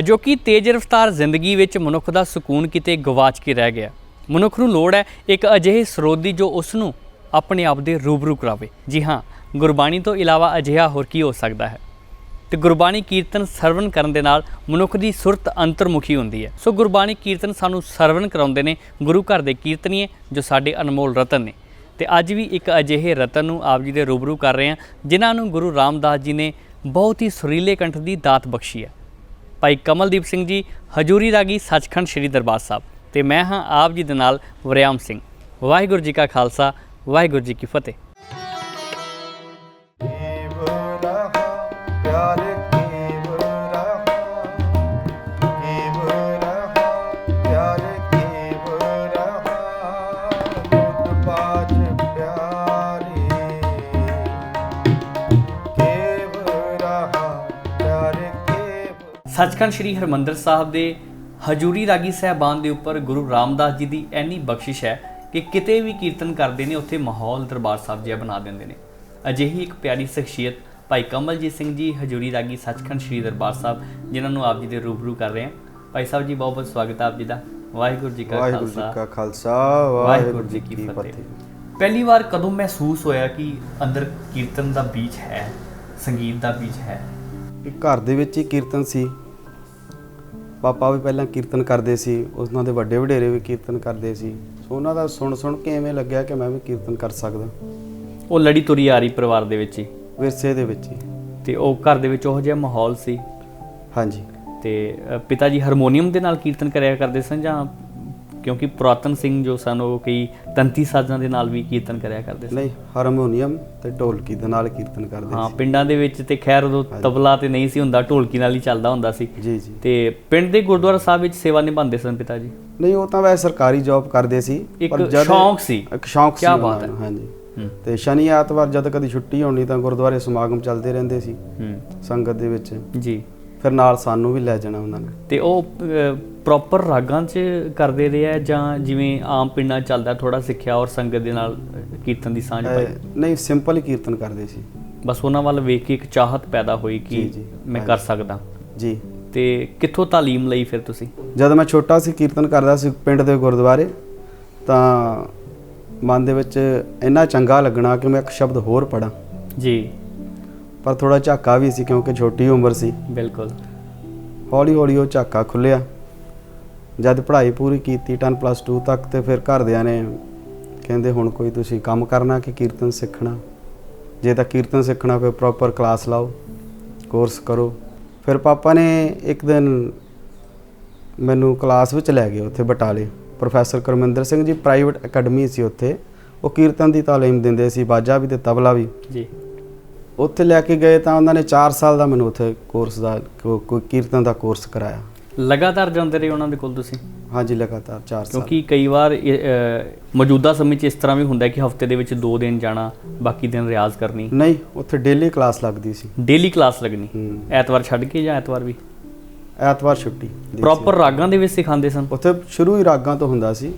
ਅਜੋਕੀ ਤੇਜ਼ ਰਫ਼ਤਾਰ ਜ਼ਿੰਦਗੀ ਵਿੱਚ ਮਨੁੱਖ ਦਾ ਸਕੂਨ ਕਿਤੇ ਗਵਾਚ ਕੇ ਰਹਿ ਗਿਆ। ਮਨੁੱਖ ਨੂੰ ਲੋੜ ਹੈ ਇੱਕ ਅਜਿਹੇ ਸਰੋਤ ਦੀ ਜੋ ਉਸ ਨੂੰ ਆਪਣੇ ਆਪ ਦੇ ਰੂਬਰੂ ਕਰਾਵੇ। ਜੀ ਹਾਂ, ਗੁਰਬਾਣੀ ਤੋਂ ਇਲਾਵਾ ਅਜਿਹਾ ਹੋਰ ਕੀ ਹੋ ਸਕਦਾ ਹੈ? ਤੇ ਗੁਰਬਾਣੀ ਕੀਰਤਨ ਸਰਵਣ ਕਰਨ ਦੇ ਨਾਲ ਮਨੁੱਖ ਦੀ ਸੁਰਤ ਅੰਤਰਮੁਖੀ ਹੁੰਦੀ ਹੈ। ਸੋ ਗੁਰਬਾਣੀ ਕੀਰਤਨ ਸਾਨੂੰ ਸਰਵਣ ਕਰਾਉਂਦੇ ਨੇ ਗੁਰੂ ਘਰ ਦੇ ਕੀਰਤਨੀਏ ਜੋ ਸਾਡੇ ਅਨਮੋਲ ਰਤਨ ਨੇ। ਤੇ ਅੱਜ ਵੀ ਇੱਕ ਅਜਿਹੇ ਰਤਨ ਨੂੰ ਆਪ ਜੀ ਦੇ ਰੂਬਰੂ ਕਰ ਰਹੇ ਹਾਂ, ਜਿਨ੍ਹਾਂ ਨੂੰ ਗੁਰੂ ਰਾਮਦਾਸ ਜੀ ਨੇ ਬਹੁਤ ਹੀ ਸੁਰੀਲੇ ਕੰਠ ਦੀ ਦਾਤ ਬਖਸ਼ੀ ਹੈ। ਭਾਈ ਕਮਲਦੀਪ ਸਿੰਘ ਜੀ, ਹਜੂਰੀ ਰਾਗੀ ਸੱਚਖੰਡ ਸ੍ਰੀ ਦਰਬਾਰ ਸਾਹਿਬ। ਤੇ ਮੈਂ ਹਾਂ ਆਪ ਜੀ ਦੇ ਨਾਲ ਵਰਿਆਮ ਸਿੰਘ। ਵਾਹਿਗੁਰੂ ਜੀ ਕਾ ਖਾਲਸਾ, ਵਾਹਿਗੁਰੂ ਜੀ ਕੀ ਫਤਿਹ। ਸੱਚਖੰਡ ਸ੍ਰੀ ਹਰਮੰਦਰ ਸਾਹਿਬ ਦੇ ਹਜੂਰੀ ਰਾਗੀ ਸਹਿਬਾਨ ਦੇ ਉੱਪਰ ਗੁਰੂ ਰਾਮਦਾਸ ਜੀ ਦੀ ਐਨੀ ਬਖਸ਼ਿਸ਼ ਹੈ ਕਿ ਕਿਤੇ ਵੀ ਕੀਰਤਨ ਕਰਦੇ ਨੇ ਉੱਥੇ ਮਾਹੌਲ ਦਰਬਾਰ ਸਾਹਿਬ ਜਿਹਾ ਬਣਾ ਦਿੰਦੇ ਨੇ। ਅਜਿਹੀ ਇੱਕ ਪਿਆਰੀ ਸ਼ਖਸੀਅਤ ਭਾਈ ਕਮਲਜੀਤ ਸਿੰਘ ਜੀ ਹਜੂਰੀ ਰਾਗੀ ਸੱਚਖੰਡ ਸ੍ਰੀ ਦਰਬਾਰ ਸਾਹਿਬ ਜਿਨ੍ਹਾਂ ਨੂੰ ਆਪ ਜੀ ਦੇ ਰੂਬਰੂ ਕਰ ਰਹੇ ਹਾਂ। ਭਾਈ ਸਾਹਿਬ ਜੀ ਬਹੁਤ ਬਹੁਤ ਸਵਾਗਤ ਹੈ ਆਪ ਜੀ ਦਾ। ਵਾਹਿਗੁਰੂ ਜੀ ਕਾ ਵਾਹਿਗੁਰੂ ਜੀ ਖਾਲਸਾ ਕਾ ਖਾਲਸਾ ਵਾਹਿਗੁਰੂ ਜੀ ਕੀ ਫਤਿਹ। ਪਹਿਲੀ ਵਾਰ ਕਦੋਂ ਮਹਿਸੂਸ ਹੋਇਆ ਕਿ ਅੰਦਰ ਕੀਰਤਨ ਦਾ ਬੀਜ ਹੈ ਸੰਗੀਤ ਦਾ ਬੀਜ ਹੈ? ਘਰ ਦੇ ਵਿੱਚ ਹੀ ਕੀਰਤਨ ਸੀ। ਪਾਪਾ ਵੀ ਪਹਿਲਾਂ ਕੀਰਤਨ ਕਰਦੇ ਸੀ ਉਹਨਾਂ ਦੇ ਵੱਡੇ ਵਡੇਰੇ ਵੀ ਕੀਰਤਨ ਕਰਦੇ ਸੀ। ਸੋ ਉਹਨਾਂ ਦਾ ਸੁਣ ਸੁਣ ਕੇ ਐਵੇਂ ਲੱਗਿਆ ਕਿ ਮੈਂ ਵੀ ਕੀਰਤਨ ਕਰ ਸਕਦਾ। ਉਹ ਲੜੀ ਤੁਰੀ ਆ ਰਹੀ ਪਰਿਵਾਰ ਦੇ ਵਿੱਚ ਹੀ? ਵਿਰਸੇ ਦੇ ਵਿੱਚ ਹੀ। ਤੇ ਉਹ ਘਰ ਦੇ ਵਿੱਚ ਉਹੋ ਜਿਹਾ ਮਾਹੌਲ ਸੀ? ਹਾਂਜੀ। ਤੇ ਪਿਤਾ ਜੀ ਹਾਰਮੋਨੀਅਮ ਦੇ ਨਾਲ ਕੀਰਤਨ ਕਰਿਆ ਕਰਦੇ ਸਨ ਜਾਂ ਕਿਉਂਕਿ ਪੁਰਾਤਨ ਸਿੰਘ ਜੋ ਸਨ ਉਹ ਕਈ ਤੰਤੀ ਸਾਜ਼ਾਂ ਦੇ ਨਾਲ ਵੀ ਕੀਰਤਨ ਕਰਿਆ ਕਰਦੇ ਸਨ ਨਹੀਂ ਹਾਰਮੋਨੀਅਮ ਤੇ ਢੋਲਕੀ ਦੇ ਨਾਲ ਕੀਰਤਨ ਕਰਦੇ ਹਾਂ ਪਿੰਡਾਂ ਦੇ ਵਿੱਚ ਤੇ ਖੈਰ ਉਦੋਂ ਤਬਲਾ ਤੇ ਨਹੀਂ ਸੀ ਹੁੰਦਾ ਢੋਲਕੀ ਨਾਲ ਹੀ ਚੱਲਦਾ ਹੁੰਦਾ ਸੀ। ਸੀ ਜੀ ਜੀ। ਤੇ ਪਿੰਡ ਦੇ ਗੁਰਦੁਆਰਾ ਸਾਹਿਬ ਵਿੱਚ ਸੇਵਾ ਨਿਭਾਉਂਦੇ ਸਨ ਪਿਤਾ ਜੀ? ਨਹੀਂ ਉਹ ਤਾਂ ਵੈਸੇ ਸਰਕਾਰੀ ਜੌਬ ਕਰਦੇ ਸੀ ਜਦ- ਸ਼ੌਂਕ ਸੀ। ਇੱਕ ਸ਼ੌਂਕ ਸੀ ਉਹਨਾਂ ਬਾਤ ਹੈ। ਹਾਂਜੀ। ਤੇ ਸ਼ਨੀ ਐਤਵਾਰ ਜਦ ਕਦੀ ਛੁੱਟੀ ਹੋਣੀ ਤਾਂ ਗੁਰਦੁਆਰੇ ਸਮਾਗਮ ਚੱਲਦੇ ਰਹਿੰਦੇ ਸੀ। ਹੂੰ। ਸੰਗਤ ਦੇ ਵਿੱਚ। ਜੀ। ਫਿਰ ਨਾਲ ਸਾਨੂੰ ਵੀ ਲੈ ਜਾਣਾ ਉਹਨਾਂ ਨੇ। ਤੇ ਉਹ ਪ੍ਰੋਪਰ ਰਾਗਾਂ 'ਚ ਕਰਦੇ ਰਹੇ ਜਾਂ ਜਿਵੇਂ ਆਮ ਪਿੰਡਾਂ 'ਚ ਚੱਲਦਾ ਥੋੜਾ ਸਿੱਖਿਆ ਔਰ ਸੰਗਤ ਦੇ ਨਾਲ ਕੀਰਤਨ ਦੀ ਸਾਂਝ ਪਾਈ? ਨਹੀਂ ਸਿੰਪਲ ਹੀ ਕੀਰਤਨ ਕਰਦੇ ਸੀ। ਬਸ ਉਹਨਾਂ ਵੱਲ ਵੇਖ ਕੇ ਇੱਕ ਚਾਹਤ ਪੈਦਾ ਹੋਈ ਕਿ ਮੈਂ ਕਰ ਸਕਦਾ। ਜੀ। ਤੇ ਕਿੱਥੋਂ ਤਾਲੀਮ ਲਈ ਫਿਰ ਤੁਸੀਂ? ਜਦ ਮੈਂ ਛੋਟਾ ਸੀ ਕੀਰਤਨ ਕਰਦਾ ਸੀ ਪਿੰਡ ਦੇ ਗੁਰਦੁਆਰੇ ਤਾਂ ਮਨ ਦੇ ਵਿੱਚ ਇੰਨਾ ਚੰਗਾ ਲੱਗਣਾ ਕਿ ਮੈਂ ਇੱਕ ਸ਼ਬਦ ਹੋਰ ਪੜਾਂ ਜੀ। ਪਰ ਥੋੜਾ ਝਾਕਾ ਵੀ ਸੀ ਕਿਉਂਕਿ ਛੋਟੀ ਉਮਰ ਸੀ। ਬਿਲਕੁਲ। ਹੌਲੀ ਹੌਲੀ ਉਹ ਝਾਕਾ ਖੁੱਲਿਆ ਜਦ ਪੜ੍ਹਾਈ ਪੂਰੀ ਕੀਤੀ 10 ਪਲੱਸ 2 ਤੱਕ ਤੇ ਫਿਰ ਘਰਦਿਆਂ ਨੇ ਕਹਿੰਦੇ ਹੁਣ ਕੋਈ ਤੁਸੀਂ ਕੰਮ ਕਰਨਾ ਕਿ ਕੀਰਤਨ ਸਿੱਖਣਾ? ਜੇ ਤਾਂ ਕੀਰਤਨ ਸਿੱਖਣਾ ਫਿਰ ਪ੍ਰੋਪਰ ਕਲਾਸ ਲਾਓ ਕੋਰਸ ਕਰੋ। ਫਿਰ ਪਾਪਾ ਨੇ ਇੱਕ ਦਿਨ ਮੈਨੂੰ ਕਲਾਸ ਵਿੱਚ ਲੈ ਗਏ ਉੱਥੇ ਬਟਾਲੇ। Professor Karminder Singh ji private academy ਸੀ ਉੱਥੇ। ਉਹ ਕੀਰਤਨ ਦੀ ਤਾਲੀਮ ਦਿੰਦੇ ਸੀ ਬਾਜਾ ਵੀ ਤੇ ਤਬਲਾ ਵੀ। ਜੀ। ਉੱਥੇ ਲੈ ਕੇ ਗਏ ਤਾਂ ਉਹਨਾਂ ਨੇ 4 ਸਾਲ ਦਾ ਮੈਨੂੰ ਉੱਥੇ ਕੋਰਸ ਦਾ ਕੋਈ ਕੀਰਤਨ ਦਾ ਕੋਰਸ ਕਰਾਇਆ। ਲਗਾਤਾਰ ਜਾਂਦੇ ਰਹੇ ਉਹਨਾਂ ਦੇ ਕੋਲ ਤੁਸੀਂ? ਹਾਂਜੀ ਲਗਾਤਾਰ 4 ਸਾਲ। ਕਿਉਂਕਿ ਕਈ ਵਾਰ ਮੌਜੂਦਾ ਸਮੇਂ 'ਚ ਇਸ ਤਰ੍ਹਾਂ ਵੀ ਹੁੰਦਾ ਕਿ ਹਫ਼ਤੇ ਦੇ ਵਿੱਚ 2 ਦਿਨ ਜਾਣਾ ਬਾਕੀ ਦਿਨ ਰਿਆਜ਼ ਕਰਨੀ। ਨਹੀਂ ਉੱਥੇ ਡੇਲੀ ਕਲਾਸ ਲੱਗਦੀ ਸੀ। ਡੇਲੀ ਕਲਾਸ ਲੱਗਣੀ। ਐਤਵਾਰ ਛੱਡ ਕੇ ਜਾਂ ਐਤਵਾਰ ਵੀ? ਐਤਵਾਰ ਛੁੱਟੀ। ਪ੍ਰੋਪਰ ਰਾਗਾਂ ਦੇ ਵਿੱਚ ਸਿਖਾਉਂਦੇ ਸਨ? ਉੱਥੇ ਸ਼ੁਰੂ ਹੀ ਰਾਗਾਂ ਤੋਂ ਹੁੰਦਾ ਸੀ।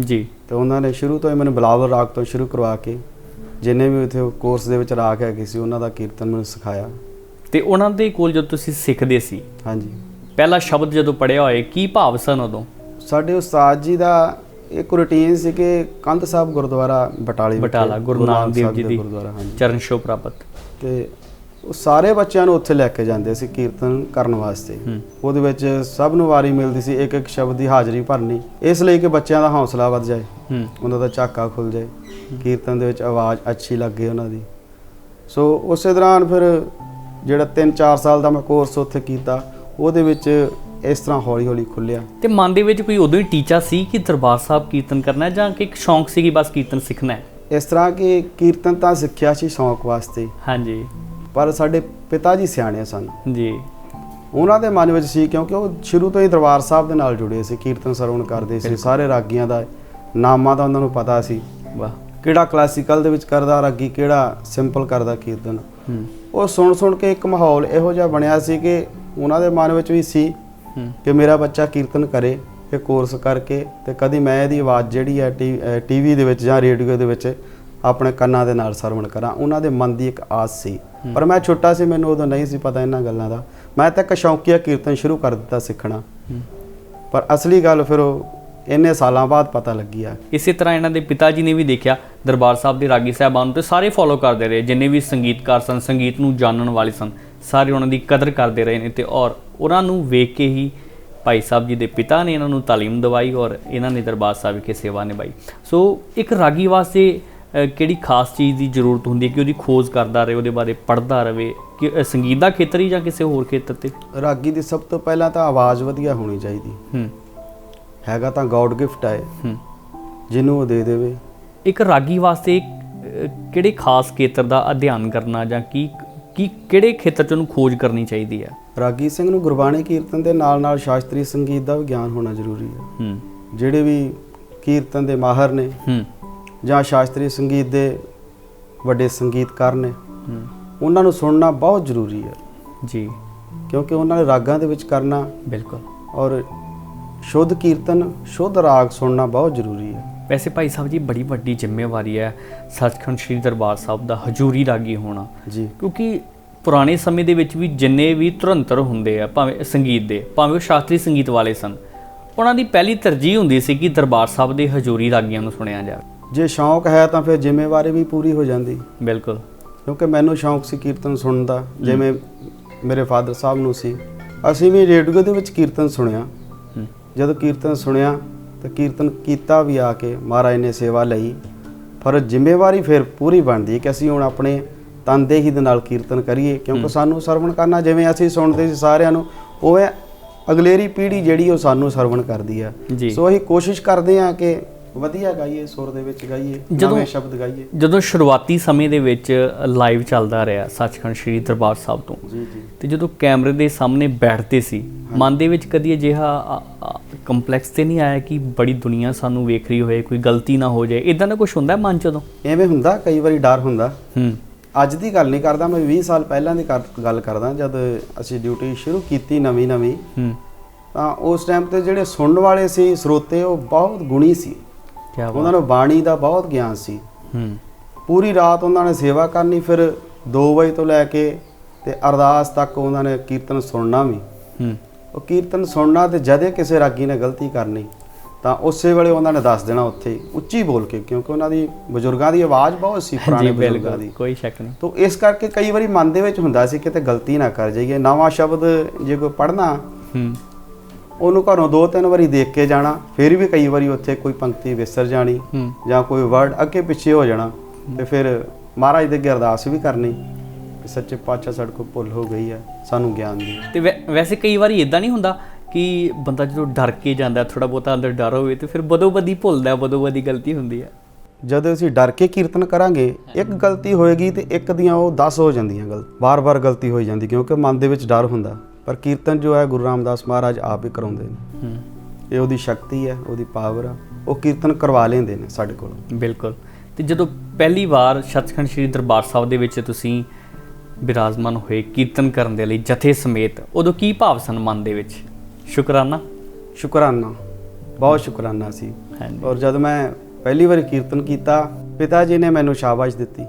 ਜੀ। ਤੇ ਉਹਨਾਂ ਨੇ ਸ਼ੁਰੂ ਤੋਂ ਹੀ ਮੈਨੂੰ ਬਲਾਵਲ ਰਾਗ ਤੋਂ ਸ਼ੁਰੂ ਕਰਵਾ ਕੇ ਜਿੰਨੇ ਵੀ ਉੱਥੇ ਕੋਰਸ ਦੇ ਵਿੱਚ ਰਾਗ ਹੈਗੇ ਸੀ ਉਹਨਾਂ ਦਾ ਕੀਰਤਨ ਮੈਨੂੰ ਸਿਖਾਇਆ। ਤੇ ਉਹਨਾਂ ਦੇ ਕੋਲ ਜਦੋਂ ਤੁਸੀਂ ਸਿੱਖਦੇ ਸੀ ਹਾਂਜੀ। ਪਹਿਲਾ ਸ਼ਬਦ ਜਦੋਂ ਪੜਿਆ ਹੋਏ ਕੀ ਭਾਵ ਸਨ ਉਦੋਂ? ਸਾਡੇ ਉਸਤਾਦ ਜੀ ਦਾ ਇੱਕ ਰੁਟੀਨ ਸੀ ਕਿ ਕੰਧ ਸਾਹਿਬ ਗੁਰਦੁਆਰਾ ਬਟਾਲੇ ਬਟਾਲਾ ਗੁਰੂ ਨਾਨਕ ਦੇਵ ਜੀ ਦੀ ਚਰਨ ਛੋਹ ਪ੍ਰਾਪਤ। ਤੇ ਉਹ ਸਾਰੇ ਬੱਚਿਆਂ ਨੂੰ ਉੱਥੇ ਲੈ ਕੇ ਜਾਂਦੇ ਸੀ ਕੀਰਤਨ ਕਰਨ ਵਾਸਤੇ। ਉਹਦੇ ਵਿੱਚ ਸਭ ਨੂੰ ਵਾਰੀ ਮਿਲਦੀ ਸੀ ਇੱਕ ਇੱਕ ਸ਼ਬਦ ਦੀ ਹਾਜ਼ਰੀ ਭਰਨੀ। ਇਸ ਲਈ ਕਿ ਬੱਚਿਆਂ ਦਾ ਹੌਸਲਾ ਵੱਧ ਜਾਏ ਉਹਨਾਂ ਦਾ ਝਾਕਾ ਖੁੱਲ ਜਾਏ ਕੀਰਤਨ ਦੇ ਵਿੱਚ ਆਵਾਜ਼ ਅੱਛੀ ਲੱਗੇ ਉਹਨਾਂ ਦੀ। ਸੋ ਉਸੇ ਦੌਰਾਨ ਫਿਰ ਜਿਹੜਾ 3-4 ਸਾਲ ਦਾ ਮੈਂ ਕੋਰਸ ਉੱਥੇ ਕੀਤਾ ਉਹਦੇ ਵਿੱਚ ਇਸ ਤਰ੍ਹਾਂ ਹੌਲੀ-ਹੌਲੀ ਖੁੱਲਿਆ। ਤੇ ਮਨ ਦੇ ਵਿੱਚ ਕੋਈ ਉਦੋਂ ਹੀ ਟੀਚਾ ਸੀ ਕਿ ਦਰਬਾਰ ਸਾਹਿਬ ਕੀਰਤਨ ਕਰਨਾ ਜਾਂ ਕਿ ਇੱਕ ਸ਼ੌਂਕ ਸੀ ਕਿ ਬਸ ਕੀਰਤਨ ਸਿੱਖਣਾ ਹੈ? ਇਸ ਤਰ੍ਹਾਂ ਕਿ ਕੀਰਤਨ ਤਾਂ ਸਿੱਖਿਆ ਸੀ ਸ਼ੌਂਕ ਵਾਸਤੇ। ਹਾਂਜੀ। ਪਰ ਸਾਡੇ ਪਿਤਾ ਜੀ ਸਿਆਣੇ ਸਨ। ਜੀ। ਉਹਨਾਂ ਦੇ ਮਨ ਵਿੱਚ ਸੀ ਕਿਉਂਕਿ ਉਹ ਸ਼ੁਰੂ ਤੋਂ ਹੀ ਦਰਬਾਰ ਸਾਹਿਬ ਦੇ ਨਾਲ ਜੁੜੇ ਸੀ ਕੀਰਤਨ ਸਰਵਣ ਕਰਦੇ ਸੀ ਸਾਰੇ ਰਾਗੀਆਂ ਦਾ ਨਾਮਾਂ ਦਾ ਉਹਨਾਂ ਨੂੰ ਪਤਾ ਸੀ। ਵਾਹ। ਕਿਹੜਾ ਕਲਾਸੀਕਲ ਦੇ ਵਿੱਚ ਕਰਦਾ ਰਾਗੀ ਕਿਹੜਾ ਸਿੰਪਲ ਕਰਦਾ ਕੀਰਤਨ। ਉਹ ਸੁਣ ਸੁਣ ਕੇ ਇੱਕ ਮਾਹੌਲ ਇਹੋ ਜਿਹਾ ਬਣਿਆ ਸੀ ਕਿ ਉਹਨਾਂ ਦੇ ਮਨ ਵਿੱਚ ਵੀ ਸੀ ਕਿ ਮੇਰਾ ਬੱਚਾ ਕੀਰਤਨ ਕਰੇ ਇਹ ਕੋਰਸ ਕਰਕੇ ਤੇ ਕਦੀ ਮੈਂ ਇਹਦੀ ਆਵਾਜ਼ ਜਿਹੜੀ ਹੈ ਟੀਵੀ ਦੇ ਵਿੱਚ ਜਾਂ ਰੇਡੀਓ ਦੇ ਵਿੱਚ ਆਪਣੇ ਕੰਨਾਂ ਦੇ ਨਾਲ ਸਰਵਣ ਕਰਾਂ। ਉਹਨਾਂ ਦੇ ਮਨ ਦੀ ਇੱਕ ਆਸ ਸੀ। ਪਰ ਮੈਂ ਛੋਟਾ ਸੀ ਮੈਨੂੰ ਉਦੋਂ ਨਹੀਂ ਸੀ ਪਤਾ ਇਹਨਾਂ ਗੱਲਾਂ ਦਾ। ਮੈਂ ਤਾਂ ਇੱਕ ਸ਼ੌਂਕੀਆ ਕੀਰਤਨ ਸ਼ੁਰੂ ਕਰ ਦਿੱਤਾ ਸਿੱਖਣਾ। ਪਰ ਅਸਲੀ ਗੱਲ ਫਿਰ ਉਹ ਇੰਨੇ ਸਾਲਾਂ ਬਾਅਦ ਪਤਾ ਲੱਗੀ ਆ। ਇਸੇ ਤਰ੍ਹਾਂ ਇਹਨਾਂ ਦੇ ਪਿਤਾ ਜੀ ਨੇ ਵੀ ਦੇਖਿਆ ਦਰਬਾਰ ਸਾਹਿਬ ਦੇ ਰਾਗੀ ਸਾਹਿਬਾਨ ਨੂੰ ਤੇ ਸਾਰੇ ਫੋਲੋ ਕਰਦੇ ਰਹੇ ਜਿੰਨੇ ਵੀ ਸੰਗੀਤਕਾਰ ਸਨ ਸੰਗੀਤ ਨੂੰ ਜਾਣਨ ਵਾਲੇ ਸਨ। ਸਾਰੇ ਉਹਨਾਂ ਦੀ ਕਦਰ ਕਰਦੇ ਰਹੇ ਨੇ ਤੇ ਔਰ ਉਹਨਾਂ ਨੂੰ ਵੇਖ ਕੇ ਹੀ ਭਾਈ ਸਾਹਿਬ ਜੀ ਦੇ ਪਿਤਾ ਨੇ ਇਹਨਾਂ ਨੂੰ ਤਾਲੀਮ ਦਵਾਈ ਔਰ ਇਹਨਾਂ ਨੇ ਦਰਬਾਰ ਸਾਹਿਬ ਵਿਖੇ ਸੇਵਾ ਨਿਭਾਈ। ਸੋ ਇੱਕ ਰਾਗੀ ਵਾਸਤੇ ਕਿਹੜੀ ਖਾਸ ਚੀਜ਼ ਦੀ ਜ਼ਰੂਰਤ ਹੁੰਦੀ ਹੈ ਕਿ ਉਹਦੀ ਖੋਜ ਕਰਦਾ ਰਹੇ ਉਹਦੇ ਬਾਰੇ ਪੜ੍ਹਦਾ ਰਹੇ ਕਿ ਸੰਗੀਤ ਦਾ ਖੇਤਰ ਹੀ ਜਾਂ ਕਿਸੇ ਹੋਰ ਖੇਤਰ ਤੇ? ਰਾਗੀ ਦੀ ਸਭ ਤੋਂ ਪਹਿਲਾਂ ਤਾਂ ਆਵਾਜ਼ ਵਧੀਆ ਹੋਣੀ ਚਾਹੀਦੀ। ਹੂੰ। ਹੈਗਾ ਤਾਂ ਗੋਡ ਗਿਫਟ ਹੈ ਹੂੰ। ਜਿਹਨੂੰ ਉਹ ਦੇ ਦੇਵੇ। ਇੱਕ ਰਾਗੀ ਵਾਸਤੇ ਕਿਹੜੇ ਖਾਸ ਖੇਤਰ ਦਾ ਅਧਿਐਨ ਕਰਨਾ ਜਾਂ ਕੀ ਕੀ ਕਿਹੜੇ ਖੇਤਰ 'ਚ ਉਹਨੂੰ ਖੋਜ ਕਰਨੀ ਚਾਹੀਦੀ ਹੈ? ਰਾਗੀ ਸਿੰਘ ਨੂੰ ਗੁਰਬਾਣੀ ਕੀਰਤਨ ਦੇ ਨਾਲ ਨਾਲ ਸ਼ਾਸਤਰੀ ਸੰਗੀਤ ਦਾ ਵੀ ਗਿਆਨ ਹੋਣਾ ਜ਼ਰੂਰੀ ਹੈ। ਹੂੰ। ਜਿਹੜੇ ਵੀ ਕੀਰਤਨ ਦੇ ਮਾਹਰ ਨੇ ਹੂੰ। ਜਾਂ ਸ਼ਾਸਤਰੀ ਸੰਗੀਤ ਦੇ ਵੱਡੇ ਸੰਗੀਤਕਾਰ ਨੇ ਹੂੰ। ਉਹਨਾਂ ਨੂੰ ਸੁਣਨਾ ਬਹੁਤ ਜ਼ਰੂਰੀ ਹੈ। ਜੀ। ਕਿਉਂਕਿ ਉਹਨਾਂ ਨੇ ਰਾਗਾਂ ਦੇ ਵਿੱਚ ਕਰਨਾ ਬਿਲਕੁਲ। ਔਰ ਸ਼ੁੱਧ ਕੀਰਤਨ ਸ਼ੁੱਧ ਰਾਗ ਸੁਣਨਾ ਬਹੁਤ ਜ਼ਰੂਰੀ ਹੈ। ਵੈਸੇ ਭਾਈ ਸਾਹਿਬ ਜੀ ਬੜੀ ਵੱਡੀ ਜ਼ਿੰਮੇਵਾਰੀ ਹੈ ਸੱਚਖੰਡ ਸ੍ਰੀ ਦਰਬਾਰ ਸਾਹਿਬ ਦਾ ਹਜੂਰੀ ਰਾਗੀ ਹੋਣਾ। ਜੀ। ਕਿਉਂਕਿ ਪੁਰਾਣੇ ਸਮੇਂ ਦੇ ਵਿੱਚ ਵੀ ਜਿੰਨੇ ਵੀ ਧੁਰੰਤਰ ਹੁੰਦੇ ਆ ਭਾਵੇਂ ਸੰਗੀਤ ਦੇ ਭਾਵੇਂ ਉਹ ਸ਼ਾਸਤਰੀ ਸੰਗੀਤ ਵਾਲੇ ਸਨ ਉਹਨਾਂ ਦੀ ਪਹਿਲੀ ਤਰਜੀਹ ਹੁੰਦੀ ਸੀ ਕਿ ਦਰਬਾਰ ਸਾਹਿਬ ਦੇ ਹਜੂਰੀ ਰਾਗੀਆਂ ਨੂੰ ਸੁਣਿਆ ਜਾਵੇ। ਜੇ ਸ਼ੌਂਕ ਹੈ ਤਾਂ ਫਿਰ ਜ਼ਿੰਮੇਵਾਰੀ ਵੀ ਪੂਰੀ ਹੋ ਜਾਂਦੀ। ਬਿਲਕੁਲ। ਕਿਉਂਕਿ ਮੈਨੂੰ ਸ਼ੌਂਕ ਸੀ ਕੀਰਤਨ ਸੁਣਨ ਦਾ ਜਿਵੇਂ ਮੇਰੇ ਫਾਦਰ ਸਾਹਿਬ ਨੂੰ ਸੀ। ਅਸੀਂ ਵੀ ਰੇਡੀਓ ਦੇ ਵਿੱਚ ਕੀਰਤਨ ਸੁਣਿਆ। ਜਦੋਂ ਕੀਰਤਨ ਸੁਣਿਆ ਤਾਂ ਕੀਰਤਨ ਕੀਤਾ ਵੀ ਆ ਕੇ ਮਹਾਰਾਜ ਨੇ ਸੇਵਾ ਲਈ। ਪਰ ਜ਼ਿੰਮੇਵਾਰੀ ਫਿਰ ਪੂਰੀ ਬਣਦੀ ਹੈ ਕਿ ਅਸੀਂ ਹੁਣ ਆਪਣੇ ਤਨਦੇਹੀ ਦੇ ਨਾਲ ਕੀਰਤਨ ਕਰੀਏ ਕਿਉਂਕਿ ਸਾਨੂੰ ਸਰਵਣ ਕਰਨਾ ਜਿਵੇਂ ਅਸੀਂ ਸੁਣਦੇ ਸੀ ਸਾਰਿਆਂ ਨੂੰ ਉਵੇਂ ਅਗਲੇਰੀ ਪੀੜ੍ਹੀ ਜਿਹੜੀ ਉਹ ਸਾਨੂੰ ਸਰਵਣ ਕਰਦੀ ਆ। ਸੋ ਅਸੀਂ ਕੋਸ਼ਿਸ਼ ਕਰਦੇ ਆ ਕਿ ਵਧੀਆ ਗਾਈਏ ਸੁਰ ਦੇ ਵਿੱਚ ਗਾਈਏ ਨਵੇਂ ਸ਼ਬਦ ਗਾਈਏ। ਜਦੋਂ ਸ਼ੁਰੂਆਤੀ ਸਮੇਂ ਦੇ ਵਿੱਚ ਲਾਈਵ ਚੱਲਦਾ ਰਿਹਾ ਸੱਚਖੰਡ ਸ੍ਰੀ ਦਰਬਾਰ ਸਾਹਿਬ ਤੋਂ ਜੀ ਜੀ। ਤੇ ਜਦੋਂ ਕੈਮਰੇ ਦੇ ਸਾਹਮਣੇ ਬੈਠਦੇ ਸੀ ਮਨ ਦੇ ਵਿੱਚ ਕਦੀ ਅਜਿਹਾ ਕੰਪਲੈਕਸ ਤੇ ਨਹੀਂ ਆਇਆ ਕਿ ਬੜੀ ਦੁਨੀਆ ਸਾਨੂੰ ਵੇਖ ਰਹੀ ਹੋਏ ਕੋਈ ਗਲਤੀ ਨਾ ਹੋ ਜਾਏ। ਇਦਾਂ ਦਾ ਕੁਝ ਹੁੰਦਾ ਮਨ ਚ ਉਦੋਂ? ਐਵੇਂ ਹੁੰਦਾ ਕਈ ਵਾਰੀ ਡਰ ਹੁੰਦਾ। ਹੂੰ। ਅੱਜ ਦੀ ਗੱਲ ਨਹੀਂ ਕਰਦਾ ਮੈਂ 20 ਸਾਲ ਪਹਿਲਾਂ ਦੀ ਗੱਲ ਕਰਦਾ ਜਦ ਅਸੀਂ ਡਿਊਟੀ ਸ਼ੁਰੂ ਕੀਤੀ ਨਵੀਂ ਨਵੀਂ। ਹੂੰ। ਤਾਂ ਉਸ ਟਾਈਮ ਤੇ ਜਿਹੜੇ ਸੁਣਨ ਵਾਲੇ ਸੀ ਸਰੋਤੇ ਉਹ ਬਹੁਤ ਗੁਣੀ ਸੀ। ਕੀ ਉਹਨਾਂ ਨੂੰ ਬਾਣੀ ਦਾ ਬਹੁਤ ਗਿਆਨ ਸੀ। ਹੂੰ। ਪੂਰੀ ਰਾਤ ਉਹਨਾਂ ਨੇ ਸੇਵਾ ਕਰਨੀ ਫਿਰ 2 ਵਜੇ ਤੋਂ ਲੈ ਕੇ ਤੇ ਅਰਦਾਸ ਤੱਕ ਉਹਨਾਂ ਨੇ ਕੀਰਤਨ ਸੁਣਨਾ ਵੀ। ਹੂੰ। ਉਹ ਕੀਰਤਨ ਸੁਣਨਾ ਤੇ ਜਦੇ ਕਿਸੇ ਰਾਗੀ ਨੇ ਗਲਤੀ ਕਰਨੀ ਤਾਂ ਉਸੇ ਵੇਲੇ ਉਹਨਾਂ ਨੇ ਦੱਸ ਦੇਣਾ ਉੱਥੇ ਉੱਚੀ ਬੋਲ ਕੇ ਕਿਉਂਕਿ ਉਹਨਾਂ ਦੀ ਬਜ਼ੁਰਗਾਂ ਦੀ ਆਵਾਜ਼ ਬਹੁਤ ਸੀ ਪੁਰਾਣੇ ਬਜ਼ੁਰਗਾਂ ਦੀ। ਕੋਈ ਸ਼ੱਕ ਨਹੀਂ। ਤੋ ਇਸ ਕਰਕੇ ਕਈ ਵਾਰੀ ਮਨ ਦੇ ਵਿੱਚ ਹੁੰਦਾ ਸੀ ਕਿਤੇ ਗਲਤੀ ਨਾ ਕਰ ਜਾਈਏ। ਨਵਾਂ ਸ਼ਬਦ ਜੇ ਕੋਈ ਪੜ੍ਹਨਾ ਹੂੰ। ਉਹਨੂੰ ਘਰੋਂ ਦੋ ਤਿੰਨ ਵਾਰੀ ਦੇਖ ਕੇ ਜਾਣਾ ਫਿਰ ਵੀ ਕਈ ਵਾਰੀ ਉੱਥੇ ਕੋਈ ਪੰਕਤੀ ਵਿਸਰ ਜਾਣੀ ਜਾਂ ਕੋਈ ਵਰਡ ਅੱਗੇ ਪਿੱਛੇ ਹੋ ਜਾਣਾ ਤੇ ਫਿਰ ਮਹਾਰਾਜ ਦੇ ਅੱਗੇ ਅਰਦਾਸ ਵੀ ਕਰਨੀ। ਕਿ ਸੱਚੇ ਪਾਤਸ਼ਾਹ ਸਾਡੇ ਕੋਲ ਭੁੱਲ ਹੋ ਗਈ ਹੈ ਸਾਨੂੰ ਗਿਆਨ ਦੇ ਤੇ ਵੈ- ਵੈਸੇ ਕਈ ਵਾਰੀ ਇਦਾਂ ਨਹੀਂ ਹੁੰਦਾ ਕਿ ਬੰਦਾ ਜਦੋਂ ਡਰ ਕੇ ਜਾਂਦਾ ਥੋੜਾ ਬਹੁਤਾ ਅੰਦਰ ਡਰ ਹੋਵੇ ਤੇ ਫਿਰ ਬਦੋ ਬਦੀ ਭੁੱਲਦਾ ਬਦੋ ਬਦੀ ਗਲਤੀ ਹੁੰਦੀ ਹੈ ਜਦੋਂ ਅਸੀਂ ਡਰ ਕੇ ਕੀਰਤਨ ਕਰਾਂਗੇ ਇੱਕ ਗਲਤੀ ਹੋਏਗੀ ਤੇ ਇੱਕ ਦੀਆਂ ਉਹ 10 ਹੋ ਜਾਂਦੀਆਂ ਗਲਤ ਬਾਰ-ਬਾਰ ਗਲਤੀ ਹੋਈ ਜਾਂਦੀ ਕਿਉਂਕਿ ਮਨ ਦੇ ਵਿੱਚ ਡਰ ਹੁੰਦਾ। ਪਰ ਕੀਰਤਨ ਜੋ ਹੈ ਗੁਰੂ ਰਾਮਦਾਸ ਮਹਾਰਾਜ ਆਪ ਹੀ ਕਰਾਉਂਦੇ ਨੇ। ਹੂੰ। ਇਹ ਉਹਦੀ ਸ਼ਕਤੀ ਹੈ ਉਹਦੀ ਪਾਵਰ ਆ ਉਹ ਕੀਰਤਨ ਕਰਵਾ ਲੈਂਦੇ ਨੇ ਸਾਡੇ ਕੋਲ। ਬਿਲਕੁਲ। ਤੇ ਜਦੋਂ ਪਹਿਲੀ ਵਾਰ ਸੱਚਖੰਡ ਸ੍ਰੀ ਦਰਬਾਰ ਸਾਹਿਬ ਦੇ ਵਿੱਚ ਤੁਸੀਂ ਬਿਰਾਜਮਾਨ ਹੋਏ ਕੀਰਤਨ ਕਰਨ ਦੇ ਲਈ ਜਥੇ ਸਮੇਤ ਉਦੋਂ ਕੀ ਭਾਵ ਸਨ ਮਨ ਦੇ ਵਿੱਚ? ਸ਼ੁਕਰਾਨਾ। ਸ਼ੁਕਰਾਨਾ। ਬਹੁਤ ਸ਼ੁਕਰਾਨਾ ਸੀ। ਔਰ ਜਦ ਮੈਂ ਪਹਿਲੀ ਵਾਰ ਕੀਰਤਨ ਕੀਤਾ ਪਿਤਾ ਜੀ ਨੇ ਮੈਨੂੰ ਸ਼ਾਬਾਸ਼ ਦਿੱਤੀ।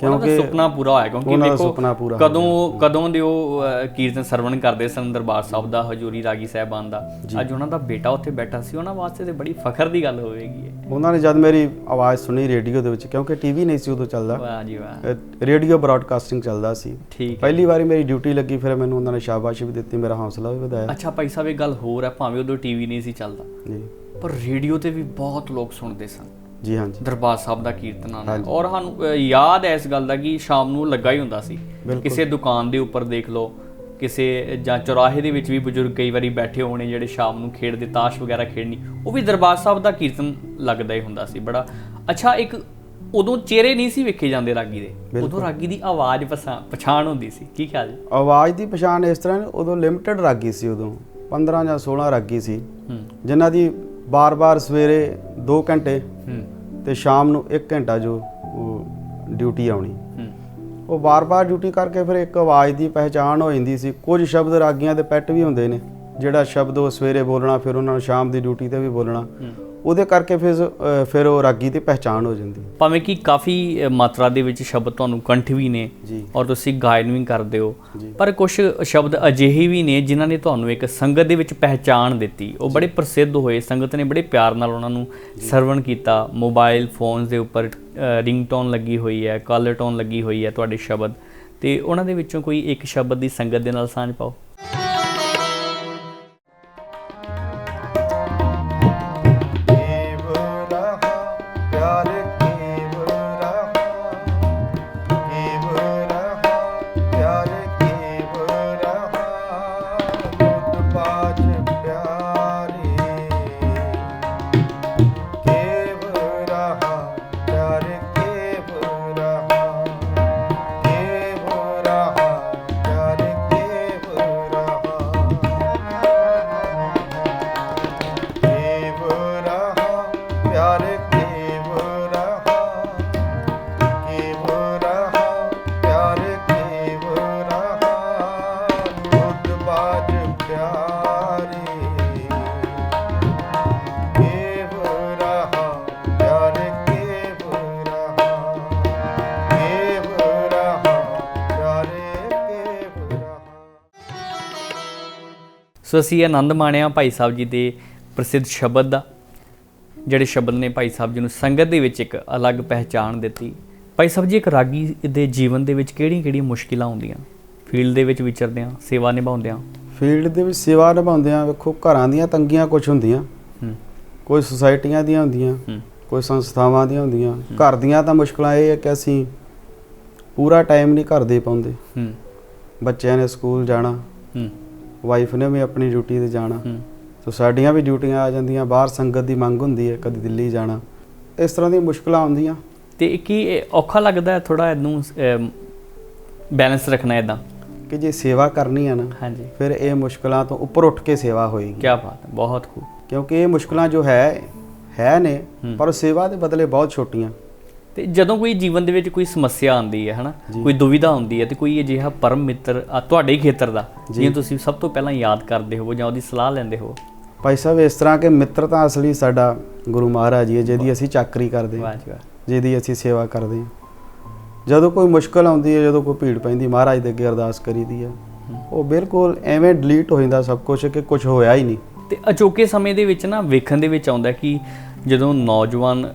ਕਿਉਂਕਿ ਸੁਪਨਾ ਪੂਰਾ ਹੋਇਆ ਕਿਉਂਕਿ ਦੇਖੋ ਕਦੋਂ ਕਦੋਂ ਦੇ ਉਹ ਕੀਰਤਨ ਸਰਵਣ ਕਰਦੇ ਸਨ ਦਰਬਾਰ ਸਾਹਿਬ ਦਾ ਹਜੂਰੀ ਰਾਗੀ ਸਾਹਿਬਾਨ ਦਾ। ਅੱਜ ਉਹਨਾਂ ਦਾ ਬੇਟਾ ਉੱਥੇ ਬੈਠਾ ਸੀ ਉਹਨਾਂ ਵਾਸਤੇ ਤੇ ਬੜੀ ਫਖਰ ਦੀ ਗੱਲ ਹੋਵੇਗੀ ਉਹਨਾਂ ਨੇ ਜਦ ਮੇਰੀ ਆਵਾਜ਼ ਸੁਣੀ ਰੇਡੀਓ ਦੇ ਵਿੱਚ ਕਿਉਂਕਿ ਟੀਵੀ ਨਹੀਂ ਸੀ ਉਦੋਂ ਚੱਲਦਾ। ਵਾਹ ਜੀ ਵਾਹ। ਰੇਡੀਓ ਬ੍ਰਾਡਕਾਸਟਿੰਗ ਚੱਲਦਾ ਸੀ। ਪਹਿਲੀ ਵਾਰੀ ਮੇਰੀ ਡਿਊਟੀ ਲੱਗੀ ਫਿਰ ਮੈਨੂੰ ਉਹਨਾਂ ਨੇ ਸ਼ਾਬਾਸ਼ ਵੀ ਦਿੱਤੀ ਮੇਰਾ ਹੌਸਲਾ ਵੀ ਵਧਾਇਆ। ਅੱਛਾ ਭਾਈ ਸਾਹਿਬ ਇਹ ਗੱਲ ਹੋਰ ਹੈ ਭਾਵੇਂ ਉਦੋਂ ਟੀਵੀ ਨਹੀਂ ਸੀ ਚੱਲਦਾ। ਜੀ। ਪਰ ਰੇਡੀਓ ਤੇ ਵੀ ਬਹੁਤ ਲੋਕ ਸੁਣਦੇ ਸਨ। ਜੀ ਹਾਂਜੀ ਦਰਬਾਰ ਸਾਹਿਬ ਦਾ ਕੀਰਤਨ ਆਣਾ ਔਰ ਸਾਨੂੰ ਯਾਦ ਹੈ ਇਸ ਗੱਲ ਦਾ ਕਿ ਸ਼ਾਮ ਨੂੰ ਲੱਗਾ ਹੀ ਹੁੰਦਾ ਸੀ। ਕਿਸੇ ਦੁਕਾਨ ਦੇ ਉੱਪਰ ਦੇਖ ਲਓ ਕਿਸੇ ਜਾਂ ਚੌਰਾਹੇ ਦੇ ਵਿੱਚ ਵੀ ਬਜ਼ੁਰਗ ਕਈ ਵਾਰੀ ਬੈਠੇ ਹੋਣੇ ਜਿਹੜੇ ਸ਼ਾਮ ਨੂੰ ਖੇਡਦੇ ਤਾਸ਼ ਵਗੈਰਾ ਖੇਡਣੀ ਉਹ ਵੀ ਦਰਬਾਰ ਸਾਹਿਬ ਦਾ ਕੀਰਤਨ ਲੱਗਦਾ ਹੀ ਹੁੰਦਾ ਸੀ। ਬੜਾ ਅੱਛਾ ਇੱਕ ਉਦੋਂ ਚਿਹਰੇ ਨਹੀਂ ਸੀ ਵੇਖੇ ਜਾਂਦੇ ਰਾਗੀ ਦੇ। ਉਦੋਂ ਰਾਗੀ ਦੀ ਆਵਾਜ਼ ਪਛਾ- ਪਛਾਣ ਹੁੰਦੀ ਸੀ। ਕੀ ਖਿਆਲ? ਜੀ ਆਵਾਜ਼ ਦੀ ਪਛਾਣ ਇਸ ਤਰ੍ਹਾਂ ਉਦੋਂ ਲਿਮਟਿਡ ਰਾਗੀ ਸੀ ਉਦੋਂ। 15 ਜਾਂ 16 ਰਾਗੀ ਸੀ। ਜਿਨ੍ਹਾਂ ਦੀ ਬਾਰ-ਬਾਰ ਸਵੇਰੇ 2 ਘੰਟੇ ਤੇ ਸ਼ਾਮ ਨੂੰ 1 ਘੰਟਾ ਜੋ ਉਹ ਡਿਊਟੀ ਆਉਣੀ। ਉਹ ਬਾਰ-ਬਾਰ ਡਿਊਟੀ ਕਰਕੇ ਫਿਰ ਇੱਕ ਆਵਾਜ਼ ਦੀ ਪਹਿਚਾਣ ਹੋ ਜਾਂਦੀ ਸੀ। ਕੁਝ ਸ਼ਬਦ ਰਾਗੀਆਂ ਦੇ ਪੈਟ ਵੀ ਹੁੰਦੇ ਨੇ। ਜਿਹੜਾ ਸ਼ਬਦ ਉਹ ਸਵੇਰੇ ਬੋਲਣਾ ਫਿਰ ਉਹਨਾਂ ਨੂੰ ਸ਼ਾਮ ਦੀ ਡਿਊਟੀ ਤੇ ਵੀ ਬੋਲਣਾ। ਉਹਦੇ ਕਰਕੇ ਫਿਰ ਫਿਰ ਉਹ ਰਾਗੀ ਦੀ ਪਹਿਚਾਣ ਹੋ ਜਾਂਦੀ। ਭਾਵੇਂ ਕਿ ਕਾਫੀ ਮਾਤਰਾ ਦੇ ਵਿੱਚ ਸ਼ਬਦ ਤੁਹਾਨੂੰ ਕੰਠ ਵੀ ਨੇ ਔਰ ਤੁਸੀਂ ਗਾਇਨ ਵੀ ਕਰਦੇ ਹੋ। ਪਰ ਕੁਝ ਸ਼ਬਦ ਅਜਿਹੇ ਵੀ ਨੇ ਜਿਨ੍ਹਾਂ ਨੇ ਤੁਹਾਨੂੰ ਇੱਕ ਸੰਗਤ ਦੇ ਵਿੱਚ ਪਹਿਚਾਣ ਦਿੱਤੀ। ਉਹ ਬੜੇ ਪ੍ਰਸਿੱਧ ਹੋਏ ਸੰਗਤ ਨੇ ਬੜੇ ਪਿਆਰ ਨਾਲ ਉਹਨਾਂ ਨੂੰ ਸਰਵਣ ਕੀਤਾ। ਮੋਬਾਈਲ ਫੋਨਸ ਦੇ ਉੱਪਰ ਰਿੰਗਟੋਨ ਲੱਗੀ ਹੋਈ ਹੈ ਕਾਲਰ ਟੋਨ ਲੱਗੀ ਹੋਈ ਹੈ ਤੁਹਾਡੇ ਸ਼ਬਦ। ਤੇ ਉਹਨਾਂ ਦੇ ਵਿੱਚੋਂ ਕੋਈ ਇੱਕ ਸ਼ਬਦ ਦੀ ਸੰਗਤ ਦੇ ਨਾਲ ਸਾਂਝ ਪਾਓ। ਸੋ ਅਸੀਂ ਆਨੰਦ ਮਾਣਿਆ ਭਾਈ ਸਾਹਿਬ ਜੀ ਦੇ ਪ੍ਰਸਿੱਧ ਸ਼ਬਦ ਦਾ ਜਿਹੜੇ ਸ਼ਬਦ ਨੇ ਭਾਈ ਸਾਹਿਬ ਜੀ ਨੂੰ ਸੰਗਤ ਦੇ ਵਿੱਚ ਇੱਕ ਅਲੱਗ ਪਹਿਚਾਣ ਦਿੱਤੀ। ਭਾਈ ਸਾਹਿਬ ਜੀ ਇੱਕ ਰਾਗੀ ਦੇ ਜੀਵਨ ਦੇ ਵਿੱਚ ਕਿਹੜੀਆਂ-ਕਿਹੜੀਆਂ ਮੁਸ਼ਕਿਲਾਂ ਆਉਂਦੀਆਂ? ਫੀਲਡ ਦੇ ਵਿੱਚ ਵਿਚਰਦਿਆਂ ਸੇਵਾ ਨਿਭਾਉਂਦਿਆਂ ਫੀਲਡ ਦੇ ਵਿੱਚ ਸੇਵਾ ਨਿਭਾਉਂਦਿਆਂ ਵੇਖੋ ਘਰਾਂ ਦੀਆਂ ਤੰਗੀਆਂ ਕੁਝ ਹੁੰਦੀਆਂ। ਹੂੰ। ਕੋਈ ਸੁਸਾਇਟੀਆਂ ਦੀਆਂ ਹੁੰਦੀਆਂ ਹੂੰ। ਕੋਈ ਸੰਸਥਾਵਾਂ ਦੀਆਂ ਹੁੰਦੀਆਂ। ਘਰ ਦੀਆਂ ਤਾਂ ਮੁਸ਼ਕਲਾਂ ਇਹ ਹੈ ਕਿ ਅਸੀਂ ਪੂਰਾ ਟਾਈਮ ਨਹੀਂ ਘਰ ਦੇ ਪਾਉਂਦੇ। ਹੂੰ। ਬੱਚਿਆਂ ਨੇ ਸਕੂਲ ਜਾਣਾ। ਹੂੰ। ਵਾਈਫ ਨੇ ਵੀ ਆਪਣੀ ਡਿਊਟੀ ਤੇ ਜਾਣਾ। ਸੋ ਸਾਡੀਆਂ ਵੀ ਡਿਊਟੀਆਂ ਆ ਜਾਂਦੀਆਂ ਬਾਹਰ ਸੰਗਤ ਦੀ ਮੰਗ ਹੁੰਦੀ ਹੈ ਕਦੀ ਦਿੱਲੀ ਜਾਣਾ। ਇਸ ਤਰ੍ਹਾਂ ਦੀਆਂ ਮੁਸ਼ਕਲਾਂ ਆਉਂਦੀਆਂ। ਤੇ ਕੀ ਔਖਾ ਲੱਗਦਾ ਹੈ ਥੋੜਾ ਇਹਨੂੰ ਬੈਲੈਂਸ ਰੱਖਣਾ ਇਦਾਂ ਕਿ ਜੇ ਸੇਵਾ ਕਰਨੀ ਹੈ ਨਾ ਹਾਂਜੀ। ਫਿਰ ਇਹ ਮੁਸ਼ਕਲਾਂ ਤੋਂ ਉੱਪਰ ਉੱਠ ਕੇ ਸੇਵਾ ਹੋਏਗੀ। ਕੀ ਬਾਤ ਹੈ ਬਹੁਤ ਖੂਬ। ਕਿਉਂਕਿ ਇਹ ਮੁਸ਼ਕਲਾਂ ਜੋ ਹੈ ਹੈ ਨੇ। ਪਰ ਸੇਵਾ ਦੇ ਬਦਲੇ ਬਹੁਤ ਛੋਟੀਆਂ। ਤੇ ਜਦੋਂ ਕੋਈ ਜੀਵਨ ਦੇ ਵਿੱਚ ਕੋਈ ਸਮੱਸਿਆ ਆਉਂਦੀ ਹੈ ਹਨਾ। ਕੋਈ ਦੁਵਿਧਾ ਹੁੰਦੀ ਹੈ ਤੇ ਕੋਈ ਅਜਿਹਾ ਪਰਮ ਮਿੱਤਰ ਆ, ਤੁਹਾਡੇ ਖੇਤਰ ਦਾ ਜੀ। ਜਿਹਨੂੰ ਤੁਸੀਂ ਸਭ ਤੋਂ ਪਹਿਲਾਂ ਯਾਦ ਕਰਦੇ ਹੋ ਜਾਂ ਉਹਦੀ ਸਲਾਹ ਲੈਂਦੇ ਹੋ ਭਾਈ ਸਾਹਿਬ ਇਸ ਤਰ੍ਹਾਂ ਕਿ ਮਿੱਤਰ ਤਾਂ ਅਸਲੀ ਸਾਡਾ ਗੁਰੂ ਮਹਾਰਾਜ ਜੀ ਹੈ ਜਿਹਦੀ ਅਸੀਂ ਚਾਕਰੀ ਕਰਦੇ ਹਾਂ ਜਿਹਦੀ ਅਸੀਂ ਸੇਵਾ ਕਰਦੇ ਹਾਂ ਜਦੋਂ ਕੋਈ ਮੁਸ਼ਕਲ ਆਉਂਦੀ ਹੈ ਜਦੋਂ ਕੋਈ ਭੀੜ ਪੈਂਦੀ ਮਹਾਰਾਜ ਦੇ ਅੱਗੇ ਅਰਦਾਸ ਕਰੀਦੀ ਹੈ ਉਹ ਬਿਲਕੁਲ ਐਵੇਂ ਡਿਲੀਟ ਹੋ ਜਾਂਦਾ ਸਭ ਕੁਝ ਕਿ ਕੁਝ ਹੋਇਆ ਹੀ ਨਹੀਂ ਤੇ ਅਚੋਕੇ ਸਮੇਂ ਦੇ ਵਿੱਚ ਨਾ ਵੇਖਣ ਦੇ ਵਿੱਚ ਆਉਂਦਾ ਕਿ ਜਦੋਂ ਨੌਜਵਾਨ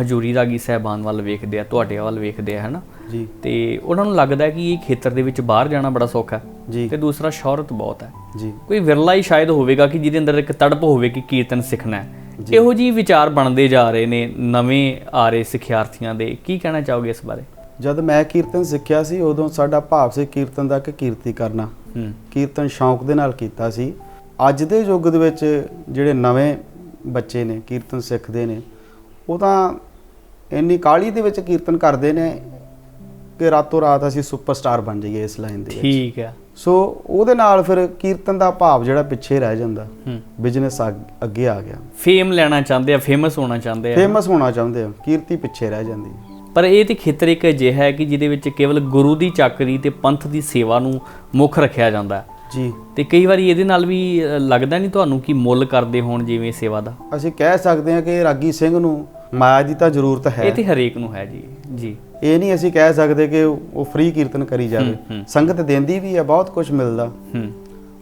ਹਜੂਰੀ ਰਾਗੀ ਸਹਿਬਾਨ ਵੱਲ ਵੇਖਦੇ ਆ ਤੁਹਾਡੇ ਵੱਲ ਵੇਖਦੇ ਆ ਹਨਾ? ਜੀ। ਤੇ ਉਹਨਾਂ ਨੂੰ ਲੱਗਦਾ ਹੈ ਕਿ ਇਹ ਖੇਤਰ ਦੇ ਵਿੱਚ ਬਾਹਰ ਜਾਣਾ ਬੜਾ ਸੌਖਾ ਹੈ ਜੀ। ਤੇ ਦੂਸਰਾ ਸ਼ੌਹਰਤ ਬਹੁਤ ਹੈ। ਜੀ। ਕੋਈ ਵਿਰਲਾ ਹੀ ਸ਼ਾਇਦ ਹੋਵੇਗਾ ਕਿ ਜਿਹਦੇ ਅੰਦਰ ਇੱਕ ਤੜਪ ਹੋਵੇ ਕਿ ਕੀਰਤਨ ਸਿੱਖਣਾ ਹੈ। ਇਹੋ ਜਿਹੀ ਵਿਚਾਰ ਬਣਦੇ ਜਾ ਰਹੇ ਨੇ ਨਵੇਂ ਆ ਰਹੇ ਸਿੱਖਿਆਰਥੀਆਂ ਦੇ। ਕੀ ਕਹਿਣਾ ਚਾਹੋਗੇ ਇਸ ਬਾਰੇ? ਜਦ ਮੈਂ ਕੀਰਤਨ ਸਿੱਖਿਆ ਸੀ ਉਦੋਂ ਸਾਡਾ ਭਾਵ ਸੀ ਕੀਰਤਨ ਦਾ ਕਿ ਕੀਰਤੀ ਕਰਨਾ। ਹੂੰ। ਕੀਰਤਨ ਸ਼ੌਂਕ ਦੇ ਨਾਲ ਕੀਤਾ ਸੀ। ਅੱਜ ਦੇ ਯੁੱਗ ਦੇ ਵਿੱਚ ਜਿਹੜੇ ਨਵੇਂ ਬੱਚੇ ਨੇ ਕੀਰਤਨ ਸਿੱਖਦੇ ਨੇ ਉਹ ਤਾਂ ਇੰਨੀ ਕਾਲੀ ਦੇ ਵਿੱਚ ਕੀਰਤਨ ਕਰਦੇ ਨੇ ਕਿ ਰਾਤੋਂ ਰਾਤ ਅਸੀਂ ਸੁਪਰਸਟਾਰ ਬਣ ਜਾਈਏ ਇਸ ਲਾਈਨ ਦੇ ਵਿੱਚ। ਠੀਕ ਹੈ। ਸੋ ਉਹਦੇ ਨਾਲ ਫਿਰ ਕੀਰਤਨ ਦਾ ਭਾਵ ਜਿਹੜਾ ਪਿੱਛੇ ਰਹਿ ਜਾਂਦਾ। ਬਿਜ਼ਨਸ ਅੱਗੇ ਆ ਗਿਆ। ਫੇਮ ਲੈਣਾ ਚਾਹੁੰਦੇ ਆ ਫੇਮਸ ਹੋਣਾ ਚਾਹੁੰਦੇ ਆ। ਫੇਮਸ ਹੋਣਾ ਚਾਹੁੰਦੇ ਆ ਕੀਰਤੀ ਪਿੱਛੇ ਰਹਿ ਜਾਂਦੀ ਹੈ। ਪਰ ਇਹ ਤੇ ਖੇਤਰ ਇੱਕ ਅਜਿਹਾ ਹੈ ਕਿ ਜਿਹਦੇ ਵਿੱਚ ਕੇਵਲ ਗੁਰੂ ਦੀ ਚਾਕਰੀ ਤੇ ਪੰਥ ਦੀ ਸੇਵਾ ਨੂੰ ਮੁੱਖ ਰੱਖਿਆ ਜਾਂਦਾ ਜੀ। ਤੇ ਕਈ ਵਾਰੀ ਇਹਦੇ ਨਾਲ ਵੀ ਲੱਗਦਾ ਨਹੀਂ ਤੁਹਾਨੂੰ ਕਿ ਮੁੱਲ ਕਰਦੇ ਹੋਣ ਜਿਵੇਂ ਸੇਵਾ ਦਾ? ਅਸੀਂ ਕਹਿ ਸਕਦੇ ਹਾਂ ਕਿ ਰਾਗੀ ਸਿੰਘ ਨੂੰ ਮਾਇਆ ਦੀ ਤਾਂ ਜ਼ਰੂਤ ਹੈ। ਇਹ ਤੇ ਹਰੇਕ ਨੂੰ ਹੈ ਜੀ ਜੀ। ਇਹ ਨਹੀਂ ਅਸੀਂ ਕਹਿ ਸਕਦੇ ਕਿ ਉਹ ਫ੍ਰੀ ਕੀਰਤਨ ਕਰੀ ਜਾਵੇ। ਸੰਗਤ ਦਿੰਦੀ ਵੀ ਹੈ ਬਹੁਤ ਕੁਝ ਮਿਲਦਾ।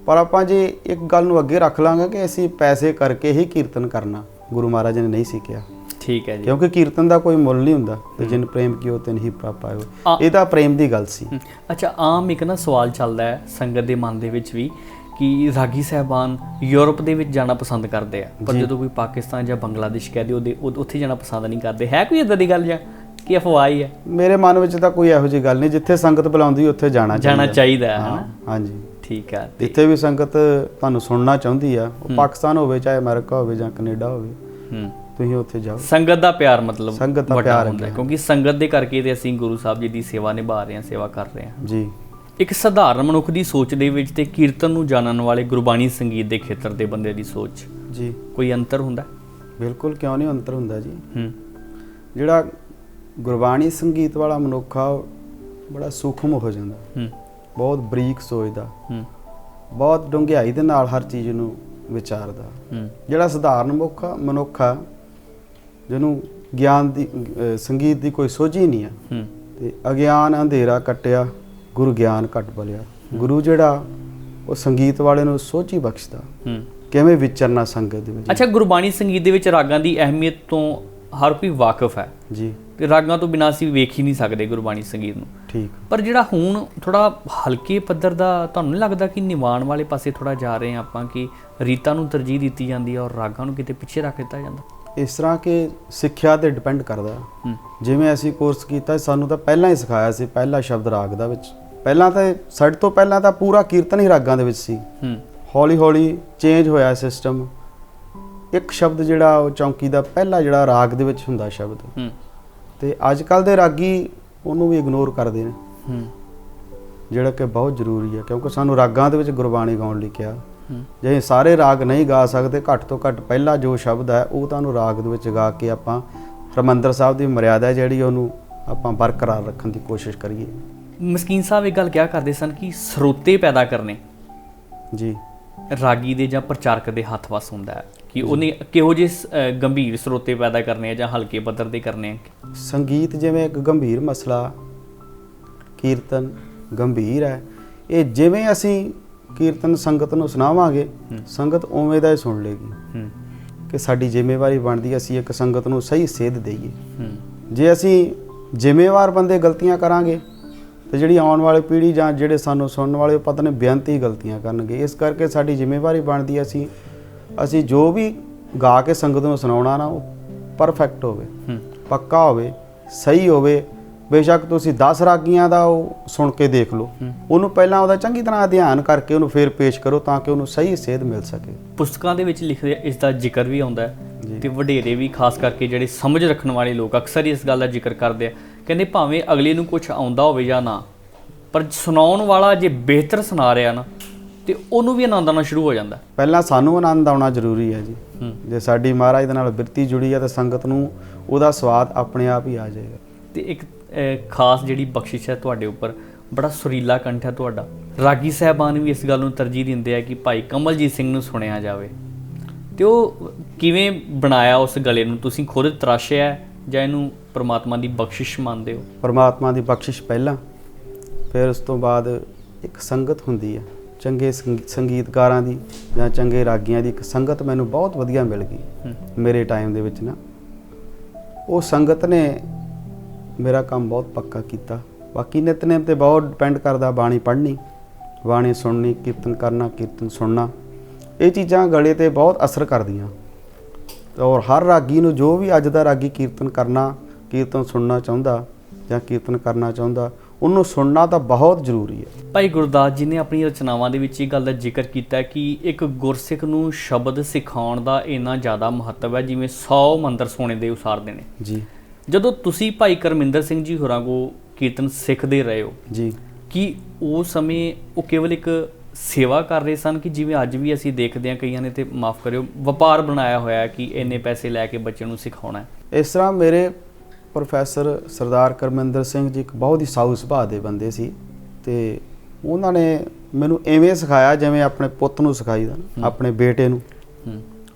ਪਰ ਆਪਾਂ ਜੇ ਇੱਕ ਗੱਲ ਨੂੰ ਅੱਗੇ ਰੱਖ ਲਾਂਗੇ ਕਿ ਅਸੀਂ ਪੈਸੇ ਕਰਕੇ ਹੀ ਕੀਰਤਨ ਕਰਨਾ ਗੁਰੂ ਮਹਾਰਾਜ ਨੇ ਨਹੀਂ ਸੀ ਕਿਹਾ। ਠੀਕ ਹੈ ਜੀ। ਕਿਉਂਕਿ ਕੀਰਤਨ ਦਾ ਕੋਈ ਮੁੱਲ ਨਹੀਂ ਹੁੰਦਾ ਤੇ ਜਿਨ ਪ੍ਰੇਮ ਕੀਓ ਤਿਨ ਹੀ ਪ੍ਰਭ ਆ- ਪਾਇਓ ਇਹ ਤਾਂ ਪ੍ਰੇਮ ਦੀ ਗੱਲ ਸੀ। ਅੱਛਾ ਆਮ ਇੱਕ ਨਾ ਸਵਾਲ ਚੱਲਦਾ ਹੈ ਸੰਗਤ ਦੇ ਮਨ ਦੇ ਵਿੱਚ ਵੀ। ਕਿ ਰਾਗੀ ਸਾਹਿਬਾਨ ਯੂਰਪ ਦੇ ਵਿੱਚ ਜਾਣਾ ਪਸੰਦ ਕਰਦੇ ਆ। ਪਰ ਜੀ। ਜਦੋਂ ਕੋਈ ਪਾਕਿਸਤਾਨ ਜਾਂ ਬੰਗਲਾਦੇਸ਼ ਕਹਦੇ ਉਹਦੇ ਉਹ- ਉੱਥੇ ਜਾਣਾ ਪਸੰਦ ਨਹੀਂ ਕਰਦੇ। ਹੈ ਕੋਈ ਇਦਾਂ ਦੀ ਗੱਲ ਜਾਂ ਕਿ ਅਫਵਾਹ ਹੀ? ਹੈ ਮੇਰੇ ਮਨ ਵਿੱਚ ਤਾਂ ਕੋਈ ਇਹੋ ਜਿਹੀ ਗੱਲ ਨਹੀਂ ਜਿੱਥੇ ਸੰਗਤ ਬੁਲਾਉਂਦੀ ਉੱਥੇ ਜਾਣਾ ਜਾਣਾ ਚਾਹੀਦਾ ਹੈ ਹਾਂ, ਹਾਂਜੀ। ਠੀਕ ਹੈ ਤੇ ਜਿੱਥੇ ਵੀ ਸੰਗਤ ਤੁਹਾਨੂੰ ਸੁਣਨਾ ਚਾਹੁੰਦੀ ਆ ਉਹ ਪਾਕਿਸਤਾਨ ਹੋਵੇ ਚਾਹੇ ਅਮਰੀਕਾ ਹੋਵੇ ਜਾਂ ਕੈਨੇਡਾ ਹੋਵੇ ਹੂੰ। ਤੁਸੀਂ ਉੱਥੇ ਜਾਓ। ਸੰਗਤ ਦਾ ਪਿਆਰ ਮਤਲਬ ਸੰਗਤ ਦਾ ਪਿਆਰ ਹੁੰਦਾ। ਕਿਉਂਕਿ ਸੰਗਤ ਦੇ ਕਰਕੇ ਤੇ ਅਸੀਂ ਗੁਰੂ ਸਾਹਿਬ ਜੀ ਦੀ ਸੇਵਾ ਨਿਭਾ ਰਹੇ ਹਾਂ ਸੇਵਾ ਕਰ ਰਹੇ ਹਾਂ। ਜੀ। ਇੱਕ ਸਧਾਰਨ ਮਨੁੱਖ ਦੀ ਸੋਚ ਦੇ ਵਿੱਚ ਤੇ ਕੀਰਤਨ ਨੂੰ ਜਾਣਨ ਵਾਲੇ ਗੁਰਬਾਣੀ ਸੰਗੀਤ ਦੇ ਖੇਤਰ ਦੇ ਬੰਦੇ ਦੀ ਸੋਚ ਜੀ। ਕੋਈ ਅੰਤਰ ਹੁੰਦਾ? ਬਿਲਕੁਲ ਕਿਉਂ ਨਹੀਂ ਅੰਤਰ ਹੁੰਦਾ ਜੀ? ਹੂੰ। ਜਿਹੜਾ ਗੁਰਬਾਣੀ ਸੰਗੀਤ ਵਾਲਾ ਮਨੁੱਖ ਆ ਬੜਾ ਸੂਖਮ ਹੋ ਜਾਂਦਾ। ਹੂੰ। ਬਹੁਤ ਬਰੀਕ ਸੋਚਦਾ। ਹੂੰ। ਬਹੁਤ ਡੂੰਘਾਈ ਦੇ ਨਾਲ ਹਰ ਚੀਜ਼ ਨੂੰ ਵਿਚਾਰਦਾ। ਹੂੰ। ਜਿਹੜਾ ਸਧਾਰਨ ਮੁੱਖ ਆ- ਮਨੁੱਖ ਆ ਜਿਹਨੂੰ ਗਿਆਨ ਦੀ ਸੰਗੀਤ ਦੀ ਕੋਈ ਸੋਝੀ ਨਹੀਂ ਆ। ਹੂੰ। ਤੇ ਅਗਿਆਨ ਅੰਧੇਰਾ ਕੱਟਿਆ। ਗੁਰੂ ਗਿਆਨ ਘਟ ਬਲਿਆ। ਗੁਰੂ ਜਿਹੜਾ ਉਹ ਸੰਗੀਤ ਵਾਲੇ ਨੂੰ ਸੋਝੀ ਬਖਸ਼ਦਾ। ਹੂੰ। ਕਿਵੇਂ ਵਿਚਰਨਾ ਸੰਗਤ ਦੇ ਵਿੱਚ ਅੱਛਾ ਗੁਰਬਾਣੀ ਸੰਗੀਤ ਦੇ ਵਿੱਚ ਰਾਗਾਂ ਦੀ ਅਹਿਮੀਅਤ ਤੋਂ ਹਰ ਕੋਈ ਵਾਕਿਫ ਹੈ। ਜੀ। ਤੇ ਰਾਗਾਂ ਤੋਂ ਬਿਨਾਂ ਅਸੀਂ ਵੇਖ ਹੀ ਨਹੀਂ ਸਕਦੇ ਗੁਰਬਾਣੀ ਸੰਗੀਤ ਨੂੰ। ਠੀਕ। ਪਰ ਜਿਹੜਾ ਹੁਣ ਥੋੜਾ ਹਲਕੇ ਪੱਧਰ ਦਾ ਤੁਹਾਨੂੰ ਨਹੀਂ ਲੱਗਦਾ ਕਿ ਨਿਵਾਣ ਵਾਲੇ ਪਾਸੇ ਥੋੜਾ ਜਾ ਰਹੇ ਹਾਂ ਆਪਾਂ ਕਿ ਰੀਤਾਂ ਨੂੰ ਤਰਜੀਹ ਦਿੱਤੀ ਜਾਂਦੀ ਹੈ ਔਰ ਰਾਗਾਂ ਨੂੰ ਕਿਤੇ ਪਿੱਛੇ ਰੱਖ ਦਿੱਤਾ ਜਾਂਦਾ? ਇਸ ਤਰ੍ਹਾਂ ਕਿ ਸਿੱਖਿਆ ਤੇ ਡਿਪੈਂਡ ਕਰਦਾ। ਜਿਵੇਂ ਅਸੀਂ ਕੋਰਸ ਕੀਤਾ ਸਾਨੂੰ ਤਾਂ ਪਹਿਲਾਂ ਹੀ ਸਿਖਾਇਆ ਸੀ ਪਹਿਲਾ ਸ਼ਬਦ ਰਾਗ ਦਾ ਵਿੱਚ। ਪਹਿਲਾਂ ਤਾਂ ਸਾਡੇ ਤੋਂ ਪਹਿਲਾਂ ਤਾਂ ਪੂਰਾ ਕੀਰਤਨ ਹੀ ਰਾਗਾਂ ਦੇ ਵਿੱਚ ਸੀ। ਹੂੰ। ਹੌਲੀ ਹੌਲੀ ਚੇਂਜ ਹੋਇਆ ਸਿਸਟਮ ਇੱਕ ਸ਼ਬਦ ਜਿਹੜਾ ਉਹ ਚੌਂਕੀ ਦਾ ਪਹਿਲਾ ਜਿਹੜਾ ਰਾਗ ਦੇ ਵਿੱਚ ਹੁੰਦਾ ਸ਼ਬਦ। ਹੂੰ। ਤੇ ਅੱਜ ਕੱਲ ਦੇ ਰਾਗੀ ਉਹਨੂੰ ਵੀ ਇਗਨੋਰ ਕਰਦੇ ਨੇ। ਹੂੰ। ਜਿਹੜਾ ਕਿ ਬਹੁਤ ਜ਼ਰੂਰੀ ਹੈ ਕਿਉਂਕਿ ਸਾਨੂੰ ਰਾਗਾਂ ਦੇ ਵਿੱਚ ਗੁਰਬਾਣੀ ਗਾਉਣ ਲਈ ਕਿਹਾ। ਜੇ ਸਾਰੇ ਰਾਗ ਨਹੀਂ ਗਾ ਸਕਦੇ ਘੱਟ ਤੋਂ ਘੱਟ ਪਹਿਲਾ ਜੋ ਸ਼ਬਦ ਹੈ ਉਹ ਤੁਹਾਨੂੰ ਰਾਗ ਦੇ ਵਿੱਚ ਗਾ ਕੇ ਆਪਾਂ ਹਰਿਮੰਦਰ ਸਾਹਿਬ ਦੀ ਮਰਿਆਦਾ ਜਿਹੜੀ ਉਹਨੂੰ ਆਪਾਂ ਬਰਕਰਾਰ ਰੱਖਣ ਦੀ ਕੋਸ਼ਿਸ਼ ਕਰੀਏ। ਮਸਕੀਨ ਸਾਹਿਬ ਇਹ ਗੱਲ ਕਿਹਾ ਕਰਦੇ ਸਨ ਕਿ ਸਰੋਤੇ ਪੈਦਾ ਕਰਨੇ ਜੀ। ਰਾਗੀ ਦੇ ਜਾਂ ਪ੍ਰਚਾਰਕ ਦੇ ਹੱਥ ਵਸ ਹੁੰਦਾ ਹੈ ਕਿ ਉਹਨੇ ਕਿਹੋ ਜਿਹੇ ਗੰਭੀਰ ਸਰੋਤੇ ਪੈਦਾ ਕਰਨੇ ਆ ਜਾਂ ਹਲਕੇ ਪੱਧਰ ਦੇ ਕਰਨੇ ਆ? ਸੰਗੀਤ ਜਿਵੇਂ ਇੱਕ ਗੰਭੀਰ ਮਸਲਾ ਕੀਰਤਨ ਗੰਭੀਰ ਹੈ। ਇਹ ਜਿਵੇਂ ਅਸੀਂ ਕੀਰਤਨ ਸੰਗਤ ਨੂੰ ਸੁਣਾਵਾਂਗੇ ਸੰਗਤ ਉਵੇਂ ਦਾ ਹੀ ਸੁਣ ਲੇਗੀ। ਕਿ ਸਾਡੀ ਜ਼ਿੰਮੇਵਾਰੀ ਬਣਦੀ ਹੈ ਅਸੀਂ ਇੱਕ ਸੰਗਤ ਨੂੰ ਸਹੀ ਸੇਧ ਦੇਈਏ। ਜੇ ਅਸੀਂ ਜ਼ਿੰਮੇਵਾਰ ਬੰਦੇ ਗਲਤੀਆਂ ਕਰਾਂਗੇ ਤੇ ਜਿਹੜੀ ਆਉਣ ਵਾਲੀ ਪੀੜ੍ਹੀ ਜਾਂ ਜਿਹੜੇ ਸਾਨੂੰ ਸੁਣਨ ਵਾਲੇ ਉਹ ਪਤਾ ਨਹੀਂ ਬੇਅੰਤ ਗਲਤੀਆਂ ਕਰਨਗੇ। ਇਸ ਕਰਕੇ ਸਾਡੀ ਜ਼ਿੰਮੇਵਾਰੀ ਬਣਦੀ ਹੈ ਅਸੀਂ ਅਸੀਂ ਜੋ ਵੀ ਗਾ ਕੇ ਸੰਗਤ ਨੂੰ ਸੁਣਾਉਣਾ ਨਾ ਉਹ ਪਰਫੈਕਟ ਹੋਵੇ ਪੱਕਾ ਹੋਵੇ ਸਹੀ ਹੋਵੇ। ਬੇਸ਼ੱਕ ਤੁਸੀਂ 10 ਰਾਗੀਆਂ ਦਾ ਉਹ ਸੁਣ ਕੇ ਦੇਖ ਲਓ। ਉਹਨੂੰ ਪਹਿਲਾਂ ਉਹਦਾ ਚੰਗੀ ਤਰ੍ਹਾਂ ਅਧਿਐਨ ਕਰਕੇ ਉਹਨੂੰ ਫੇਰ ਪੇਸ਼ ਕਰੋ ਤਾਂ ਕਿ ਉਹਨੂੰ ਸਹੀ ਸੇਧ ਮਿਲ ਸਕੇ। ਪੁਸਤਕਾਂ ਦੇ ਵਿੱਚ ਲਿਖਦੇ ਇਸ ਦਾ ਜ਼ਿਕਰ ਵੀ ਆਉਂਦਾ। ਤੇ ਵਡੇਰੇ ਵੀ ਖਾਸ ਕਰਕੇ ਜਿਹੜੇ ਸਮਝ ਰੱਖਣ ਵਾਲੇ ਲੋਕ ਅਕਸਰ ਹੀ ਇਸ ਗੱਲ ਦਾ ਜ਼ਿਕਰ ਕਰਦੇ ਆ। ਕਹਿੰਦੇ ਭਾਵੇਂ ਅਗਲੇ ਨੂੰ ਕੁਝ ਆਉਂਦਾ ਹੋਵੇ ਜਾਂ ਨਾ ਪਰ ਸੁਣਾਉਣ ਵਾਲਾ ਜੇ ਬਿਹਤਰ ਸੁਣਾ ਰਿਹਾ ਨਾ ਤੇ ਉਹਨੂੰ ਵੀ ਆਨੰਦ ਆਉਣਾ ਸ਼ੁਰੂ ਹੋ ਜਾਂਦਾ। ਪਹਿਲਾਂ ਸਾਨੂੰ ਆਨੰਦ ਆਉਣਾ ਜ਼ਰੂਰੀ ਹੈ ਜੀ। ਜੇ ਸਾਡੀ ਮਹਾਰਾਜ ਦੇ ਨਾਲ ਬਿਰਤੀ ਜੁੜੀ ਹੈ ਤਾਂ ਸੰਗਤ ਨੂੰ ਉਹਦਾ ਸਵਾਦ ਆਪਣੇ ਆਪ ਹੀ ਆ ਜਾਏਗਾ। ਤੇ ਇੱਕ ਖਾਸ ਜਿਹੜੀ ਬਖਸ਼ਿਸ਼ ਹੈ ਤੁਹਾਡੇ ਉੱਪਰ ਬੜਾ ਸੁਰੀਲਾ ਕੰਠ ਹੈ ਤੁਹਾਡਾ। ਰਾਗੀ ਸਾਹਿਬਾਨ ਵੀ ਇਸ ਗੱਲ ਨੂੰ ਤਰਜੀਹ ਦਿੰਦੇ ਆ ਕਿ ਭਾਈ ਕਮਲਜੀਤ ਸਿੰਘ ਨੂੰ ਸੁਣਿਆ ਜਾਵੇ। ਤੇ ਉਹ ਕਿਵੇਂ ਬਣਾਇਆ ਉਸ ਗਲੇ ਨੂੰ? ਤੁਸੀਂ ਖੁਦ ਤਰਾਸ਼ਿਆ ਜਾਂ ਇਹਨੂੰ ਪ੍ਰਮਾਤਮਾ ਦੀ ਬਖਸ਼ਿਸ਼ ਮੰਨਦੇ ਹੋ? ਪਰਮਾਤਮਾ ਦੀ ਬਖਸ਼ਿਸ਼ ਪਹਿਲਾਂ ਫਿਰ ਉਸ ਤੋਂ ਬਾਅਦ ਇੱਕ ਸੰਗਤ ਹੁੰਦੀ ਹੈ। ਚੰਗੇ ਸੰਗੀ- ਸੰਗੀਤਕਾਰਾਂ ਦੀ ਜਾਂ ਚੰਗੇ ਰਾਗੀਆਂ ਦੀ ਇੱਕ ਸੰਗਤ ਮੈਨੂੰ ਬਹੁਤ ਵਧੀਆ ਮਿਲ ਗਈ ਮੇਰੇ ਟਾਈਮ ਦੇ ਵਿੱਚ ਨਾ। ਉਹ ਸੰਗਤ ਨੇ ਮੇਰਾ ਕੰਮ ਬਹੁਤ ਪੱਕਾ ਕੀਤਾ। ਬਾਕੀ ਨਿਤਨੇਮ ਤੇ ਬਹੁਤ ਡਿਪੈਂਡ ਕਰਦਾ ਬਾਣੀ ਪੜ੍ਹਨੀ ਬਾਣੀ ਸੁਣਨੀ ਕੀਰਤਨ ਕਰਨਾ ਕੀਰਤਨ ਸੁਣਨਾ। ਇਹ ਚੀਜ਼ਾਂ ਗਲੇ ਤੇ ਬਹੁਤ ਅਸਰ ਕਰਦੀਆਂ। ਔਰ ਹਰ ਰਾਗੀ ਨੂੰ ਜੋ ਵੀ ਅੱਜ ਦਾ ਰਾਗੀ ਕੀਰਤਨ ਕਰਨਾ ਕੀਰਤਨ ਸੁਣਨਾ ਚਾਹੁੰਦਾ ਜਾਂ ਕੀਰਤਨ ਕਰਨਾ ਚਾਹੁੰਦਾ ਉਹਨੂੰ ਸੁਣਨਾ ਤਾਂ ਬਹੁਤ ਜ਼ਰੂਰੀ ਹੈ। ਭਾਈ ਗੁਰਦਾਸ ਜੀ ਨੇ ਆਪਣੀ ਰਚਨਾਵਾਂ ਦੇ ਵਿੱਚ ਇਹ ਗੱਲ ਦਾ ਜ਼ਿਕਰ ਕੀਤਾ ਕਿ ਇੱਕ ਗੁਰਸਿੱਖ ਨੂੰ ਸ਼ਬਦ ਸਿਖਾਉਣ ਦਾ ਇੰਨਾ ਜ਼ਿਆਦਾ ਮਹੱਤਵ ਹੈ ਜਿਵੇਂ 100 ਮੰਦਰ ਸੋਨੇ ਦੇ ਉਸਾਰਦੇ ਨੇ। ਜੀ। ਜਦੋਂ ਤੁਸੀਂ ਭਾਈ ਕਰਮਿੰਦਰ ਸਿੰਘ ਜੀ ਹੋਰਾਂ ਕੋ ਕੀਰਤਨ ਸਿੱਖਦੇ ਰਹੇ ਹੋ ਜੀ। ਕਿ ਉਸ ਸਮੇਂ ਉਹ ਕੇਵਲ ਇੱਕ ਸੇਵਾ ਕਰ ਰਹੇ ਸਨ ਕਿ ਜਿਵੇਂ ਅੱਜ ਵੀ ਅਸੀਂ ਦੇਖਦੇ ਹਾਂ ਕਈਆਂ ਨੇ ਤੇ ਮਾਫ ਕਰਿਓ ਵਪਾਰ ਬਣਾਇਆ ਹੋਇਆ ਹੈ ਕਿ ਇੰਨੇ ਪੈਸੇ ਲੈ ਕੇ ਬੱਚੇ ਨੂੰ ਸਿਖਾਉਣਾ ਹੈ? ਇਸ ਤਰ੍ਹਾਂ ਮੇਰੇ ਪ੍ਰੋਫੈਸਰ ਸਰਦਾਰ ਕਰਮਿੰਦਰ ਸਿੰਘ ਜੀ ਇੱਕ ਬਹੁਤ ਹੀ ਸਾਊ ਸੁਭਾਅ ਦੇ ਬੰਦੇ ਸੀ ਤੇ ਉਹਨਾਂ ਨੇ ਮੈਨੂੰ ਐਵੇਂ ਸਿਖਾਇਆ ਜਿਵੇਂ ਆਪਣੇ ਪੁੱਤ ਨੂੰ ਸਿਖਾਈਦਾ ਆਪਣੇ ਬੇਟੇ ਨੂੰ।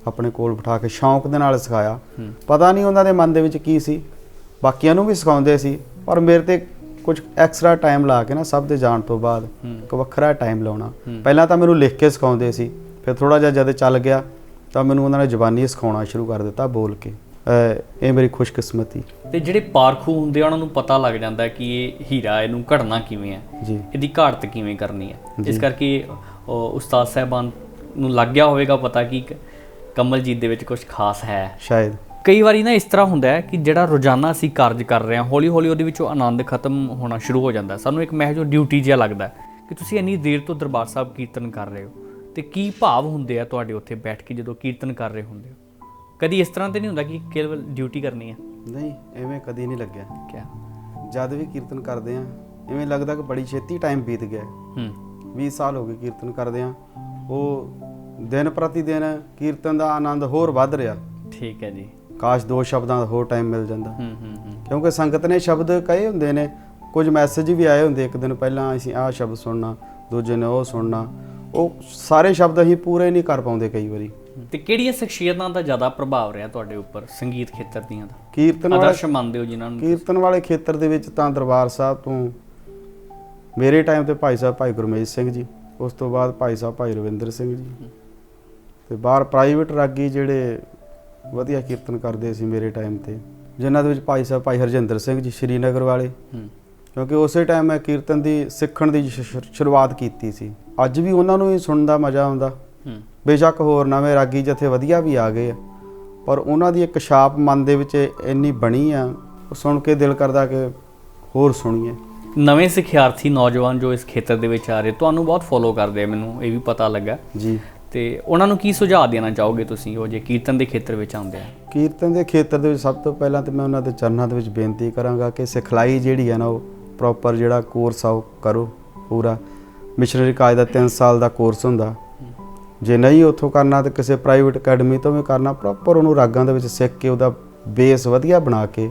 ਆਪਣੇ ਕੋਲ ਬਿਠਾ ਕੇ ਸ਼ੌਂਕ ਦੇ ਨਾਲ ਸਿਖਾਇਆ। ਪਤਾ ਨਹੀਂ ਉਹਨਾਂ ਦੇ ਮਨ ਦੇ ਵਿੱਚ ਕੀ ਸੀ। ਬਾਕੀਆਂ ਨੂੰ ਵੀ ਸਿਖਾਉਂਦੇ ਸੀ ਪਰ ਮੇਰੇ ਤੇ ਕੁਝ ਐਕਸਟਰਾ ਟਾਈਮ ਲਾ ਕੇ ਨਾ ਸਭ ਦੇ ਜਾਣ ਤੋਂ ਬਾਅਦ। ਇੱਕ ਵੱਖਰਾ ਟਾਈਮ ਲਾਉਣਾ। ਪਹਿਲਾਂ ਤਾਂ ਮੈਨੂੰ ਲਿਖ ਕੇ ਸਿਖਾਉਂਦੇ ਸੀ ਫਿਰ ਥੋੜਾ ਜਿਹਾ ਜਦ ਚੱਲ ਗਿਆ ਤਾਂ ਮੈਨੂੰ ਉਹਨਾਂ ਨੇ ਜ਼ਬਾਨੀ ਸਿਖਾਉਣਾ ਸ਼ੁਰੂ ਕਰ ਦਿੱਤਾ ਬੋਲ ਕੇ। ਇਹ ਮੇਰੀ ਖੁਸ਼ਕਿਸਮਤੀ। ਤੇ ਜਿਹੜੇ ਪਾਰਖੂ ਹੁੰਦੇ ਆ ਉਹਨਾਂ ਨੂੰ ਪਤਾ ਲੱਗ ਜਾਂਦਾ ਹੈ ਕਿ ਇਹ ਹੀਰਾ ਇਹਨੂੰ ਘੜਨਾ ਕਿਵੇਂ ਹੈ ਜੀ। ਇਹਦੀ ਘਾੜਤ ਕਿਵੇਂ ਕਰਨੀ ਹੈ। ਇਸ ਕਰਕੇ ਉਸਤਾਦ ਸਾਹਿਬਾਨ ਨੂੰ ਲੱਗ ਗਿਆ ਹੋਵੇਗਾ ਪਤਾ ਕਿ ਕਮਲਜੀਤ ਦੇ ਵਿੱਚ ਕੁਝ ਖਾਸ ਹੈ। ਸ਼ਾਇਦ। ਕਈ ਵਾਰੀ ਨਾ ਇਸ ਤਰ੍ਹਾਂ ਹੁੰਦਾ ਹੈ ਕਿ ਜਿਹੜਾ ਰੋਜ਼ਾਨਾ ਅਸੀਂ ਕਾਰਜ ਕਰ ਰਹੇ ਹਾਂ ਹੌਲੀ ਹੌਲੀ ਉਹਦੇ ਵਿੱਚੋਂ ਆਨੰਦ ਖਤਮ ਹੋਣਾ ਸ਼ੁਰੂ ਹੋ ਜਾਂਦਾ। ਸਾਨੂੰ ਇੱਕ ਮਹਿਜ ਡਿਊਟੀ ਜਿਹਾ ਲੱਗਦਾ ਕਿ ਤੁਸੀਂ ਇੰਨੀ ਦੇਰ ਤੋਂ ਦਰਬਾਰ ਸਾਹਿਬ ਕੀਰਤਨ ਕਰ ਰਹੇ ਹੋ ਤੇ ਕੀ ਭਾਵ ਹੁੰਦੇ ਆ ਤੁਹਾਡੇ ਉੱਥੇ ਬੈਠ ਕੇ ਜਦੋਂ ਕੀਰਤਨ ਕਰ ਰਹੇ ਹੁੰਦੇ ਹੋ? ਕਦੀ ਇਸ ਤਰ੍ਹਾਂ ਤੇ ਨਹੀਂ ਹੁੰਦਾ ਕਿ ਕੇਵਲ ਡਿਊਟੀ ਕਰਨੀ ਹੈ ਨਹੀਂ ਐਵੇਂ ਕਦੀ ਨਹੀਂ ਲੱਗਿਆ। ਕਿਆ? ਜਦ ਵੀ ਕੀਰਤਨ ਕਰਦੇ ਆ ਐਵੇਂ ਲੱਗਦਾ ਕਿ ਬੜੀ ਛੇਤੀ ਟਾਈਮ ਬੀਤ ਗਿਆ। ਹੂੰ। 20 ਸਾਲ ਹੋ ਗਏ ਕੀਰਤਨ ਕਰਦੇ ਆ। ਉਹ ਦਿਨ ਪ੍ਰਤੀ ਦਿਨ ਕੀਰਤਨ ਦਾ ਆਨੰਦ ਹੋਰ ਵੱਧ ਰਿਹਾ। ਠੀਕ ਹੈ ਜੀ। ਕਾਸ਼ ਦੋ ਸ਼ਬਦਾਂ ਦਾ ਹੋਰ ਟਾਈਮ ਮਿਲ ਜਾਂਦਾ। ਹੂੰ ਹੂੰ ਕਿਉਂਕਿ ਸੰਗਤ ਨੇ ਸ਼ਬਦ ਕਹੇ ਹੁੰਦੇ ਨੇ। ਕੁਝ ਮੈਸੇਜ ਵੀ ਆਏ ਹੁੰਦੇ ਇੱਕ ਦਿਨ ਪਹਿਲਾਂ ਅਸੀਂ ਆਹ ਸ਼ਬਦ ਸੁਣਨਾ ਦੂਜੇ ਨੇ ਉਹ ਸੁਣਨਾ। ਉਹ ਸਾਰੇ ਸ਼ਬਦ ਅਸੀਂ ਪੂਰੇ ਨਹੀਂ ਕਰ ਪਾਉਂਦੇ ਕਈ ਵਾਰੀ। ਤੇ ਕਿਹੜੀਆਂ ਸ਼ਖਸੀਅਤਾਂ ਦਾ ਜ਼ਿਆਦਾ ਪ੍ਰਭਾਵ ਰਿਹਾ ਤੁਹਾਡੇ ਉੱਪਰ ਸੰਗੀਤ ਖੇਤਰ ਦੀਆਂ ਦਾ? ਕੀਰਤਨ ਵਾਲੇ ਆਦਰਸ਼ ਮੰਨਦੇ ਹੋ ਜਿਨ੍ਹਾਂ ਨੂੰ ਕੀਰਤਨ ਵਾਲੇ ਖੇਤਰ ਦੇ ਵਿੱਚ ਤਾਂ ਦਰਬਾਰ ਸਾਹਿਬ ਤੋਂ ਮੇਰੇ ਟਾਈਮ ਤੇ ਭਾਈ ਸਾਹਿਬ ਭਾਈ ਗੁਰਮੇਜ ਸਿੰਘ ਜੀ ਉਸ ਤੋਂ ਬਾਅਦ ਭਾਈ ਸਾਹਿਬ ਭਾਈ ਰਵਿੰਦਰ ਸਿੰਘ ਜੀ ਤੇ ਬਾਹਰ ਪ੍ਰਾਈਵੇਟ ਰਾਗੀ ਜਿਹੜੇ ਵਧੀਆ ਕੀਰਤਨ ਕਰਦੇ ਸੀ ਮੇਰੇ ਟਾਈਮ ਤੇ ਜਿਨ੍ਹਾਂ ਦੇ ਵਿੱਚ ਭਾਈ ਸਾਹਿਬ ਭਾਈ ਹਰਜਿੰਦਰ ਸਿੰਘ ਜੀ ਸ਼੍ਰੀਨਗਰ ਵਾਲੇ। ਕਿਉਂਕਿ ਉਸੇ ਟਾਈਮ ਮੈਂ ਕੀਰਤਨ ਦੀ ਸਿੱਖਣ ਦੀ ਸ਼ੁਰੂਆਤ ਕੀਤੀ ਸੀ। ਅੱਜ ਵੀ ਉਹਨਾਂ ਨੂੰ ਹੀ ਸੁਣਨ ਦਾ ਮਜ਼ਾ ਆਉਂਦਾ। ਬੇਸ਼ੱਕ ਹੋਰ ਨਵੇਂ ਰਾਗੀ ਜਥੇ ਵਧੀਆ ਵੀ ਆ ਗਏ ਆ। ਪਰ ਉਹਨਾਂ ਦੀ ਇੱਕ ਛਾਪ ਮਨ ਦੇ ਵਿੱਚ ਇੰਨੀ ਬਣੀ ਆ ਸੁਣ ਕੇ ਦਿਲ ਕਰਦਾ ਕਿ ਹੋਰ ਸੁਣੀਏ। ਨਵੇਂ ਸਿੱਖਿਆਰਥੀ ਨੌਜਵਾਨ ਜੋ ਇਸ ਖੇਤਰ ਦੇ ਵਿੱਚ ਆ ਰਹੇ ਤੁਹਾਨੂੰ ਬਹੁਤ ਫੋਲੋ ਕਰਦੇ ਆ ਮੈਨੂੰ ਇਹ ਵੀ ਪਤਾ ਲੱਗਾ। ਜੀ। ਤੇ ਉਹਨਾਂ ਨੂੰ ਕੀ ਸੁਝਾਅ ਦੇਣਾ ਚਾਹੋਗੇ ਤੁਸੀਂ ਉਹ ਜੇ ਕੀਰਤਨ ਦੇ ਖੇਤਰ ਵਿੱਚ ਆਉਂਦੇ ਆ? ਕੀਰਤਨ ਦੇ ਖੇਤਰ ਦੇ ਵਿੱਚ ਸਭ ਤੋਂ ਪਹਿਲਾਂ ਤੇ ਮੈਂ ਉਹਨਾਂ ਦੇ ਚਰਨਾਂ ਦੇ ਵਿੱਚ ਬੇਨਤੀ ਕਰਾਂਗਾ ਕਿ ਸਿਖਲਾਈ ਜਿਹੜੀ ਹੈ ਨਾ ਉਹ ਪ੍ਰੋਪਰ ਜਿਹੜਾ ਕੋਰਸ ਆ ਉਹ ਕਰੋ ਪੂਰਾ। ਮਿਸ਼ਨਰੀ ਕਾਜ ਦਾ 3 ਸਾਲ ਦਾ ਕੋਰਸ ਹੁੰਦਾ। ਜੇ ਨਹੀਂ ਉੱਥੋਂ ਕਰਨਾ ਤਾਂ ਕਿਸੇ ਪ੍ਰਾਈਵੇਟ ਅਕੈਡਮੀ ਤੋਂ ਵੀ ਕਰਨਾ ਪ੍ਰੋਪਰ ਉਹਨੂੰ ਰਾਗਾਂ ਦੇ ਵਿੱਚ ਸਿੱਖ ਕੇ ਉਹਦਾ ਬੇਸ ਵਧੀਆ ਬਣਾ ਕੇ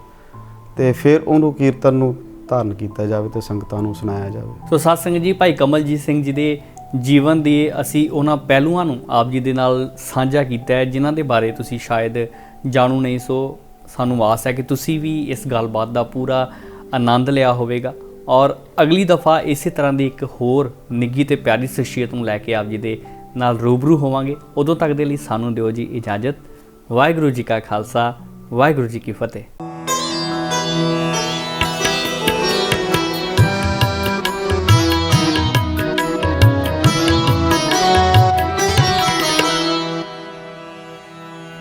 ਤੇ ਫਿਰ ਉਹਨੂੰ ਕੀਰਤਨ ਨੂੰ ਧਾਰਨ ਕੀਤਾ ਜਾਵੇ ਤੇ ਸੰਗਤਾਂ ਨੂੰ ਸੁਣਾਇਆ ਜਾਵੇ। ਸੋ ਸਾਧ ਸੰਗਤ ਜੀ, ਭਾਈ ਕਮਲਜੀਤ ਸਿੰਘ ਜੀ ਦੇ ਜੀਵਨ ਦੇ ਅਸੀਂ ਉਹਨਾਂ ਪਹਿਲੂਆਂ ਨੂੰ ਆਪ ਜੀ ਦੇ ਨਾਲ ਸਾਂਝਾ ਕੀਤਾ ਹੈ, ਜਿਨ੍ਹਾਂ ਦੇ ਬਾਰੇ ਤੁਸੀਂ ਸ਼ਾਇਦ ਜਾਣੂ ਨਹੀਂ, ਸੋ ਸਾਨੂੰ ਆਸ ਹੈ ਕਿ ਤੁਸੀਂ ਵੀ ਇਸ ਗੱਲਬਾਤ ਦਾ ਪੂਰਾ ਆਨੰਦ ਲਿਆ ਹੋਵੇਗਾ। ਔਰ ਅਗਲੀ ਦਫਾ ਇਸੇ ਤਰ੍ਹਾਂ ਦੀ ਇੱਕ ਹੋਰ ਨਿੱਗੀ ਤੇ ਪਿਆਰੀ ਸ਼ਖਸੀਅਤ ਨੂੰ ਲੈ ਕੇ ਆਪ ਜੀ ਦੇ ਨਾਲ ਰੂਬਰੂ ਹੋਵਾਂਗੇ। ਉਦੋਂ ਤੱਕ ਦੇ ਲਈ ਸਾਨੂੰ ਦਿਓ ਜੀ ਇਜਾਜ਼ਤ। ਵਾਹਿਗੁਰੂ ਜੀ ਕਾ ਖਾਲਸਾ, ਵਾਹਿਗੁਰੂ ਜੀ ਕੀ ਫਤਿਹ।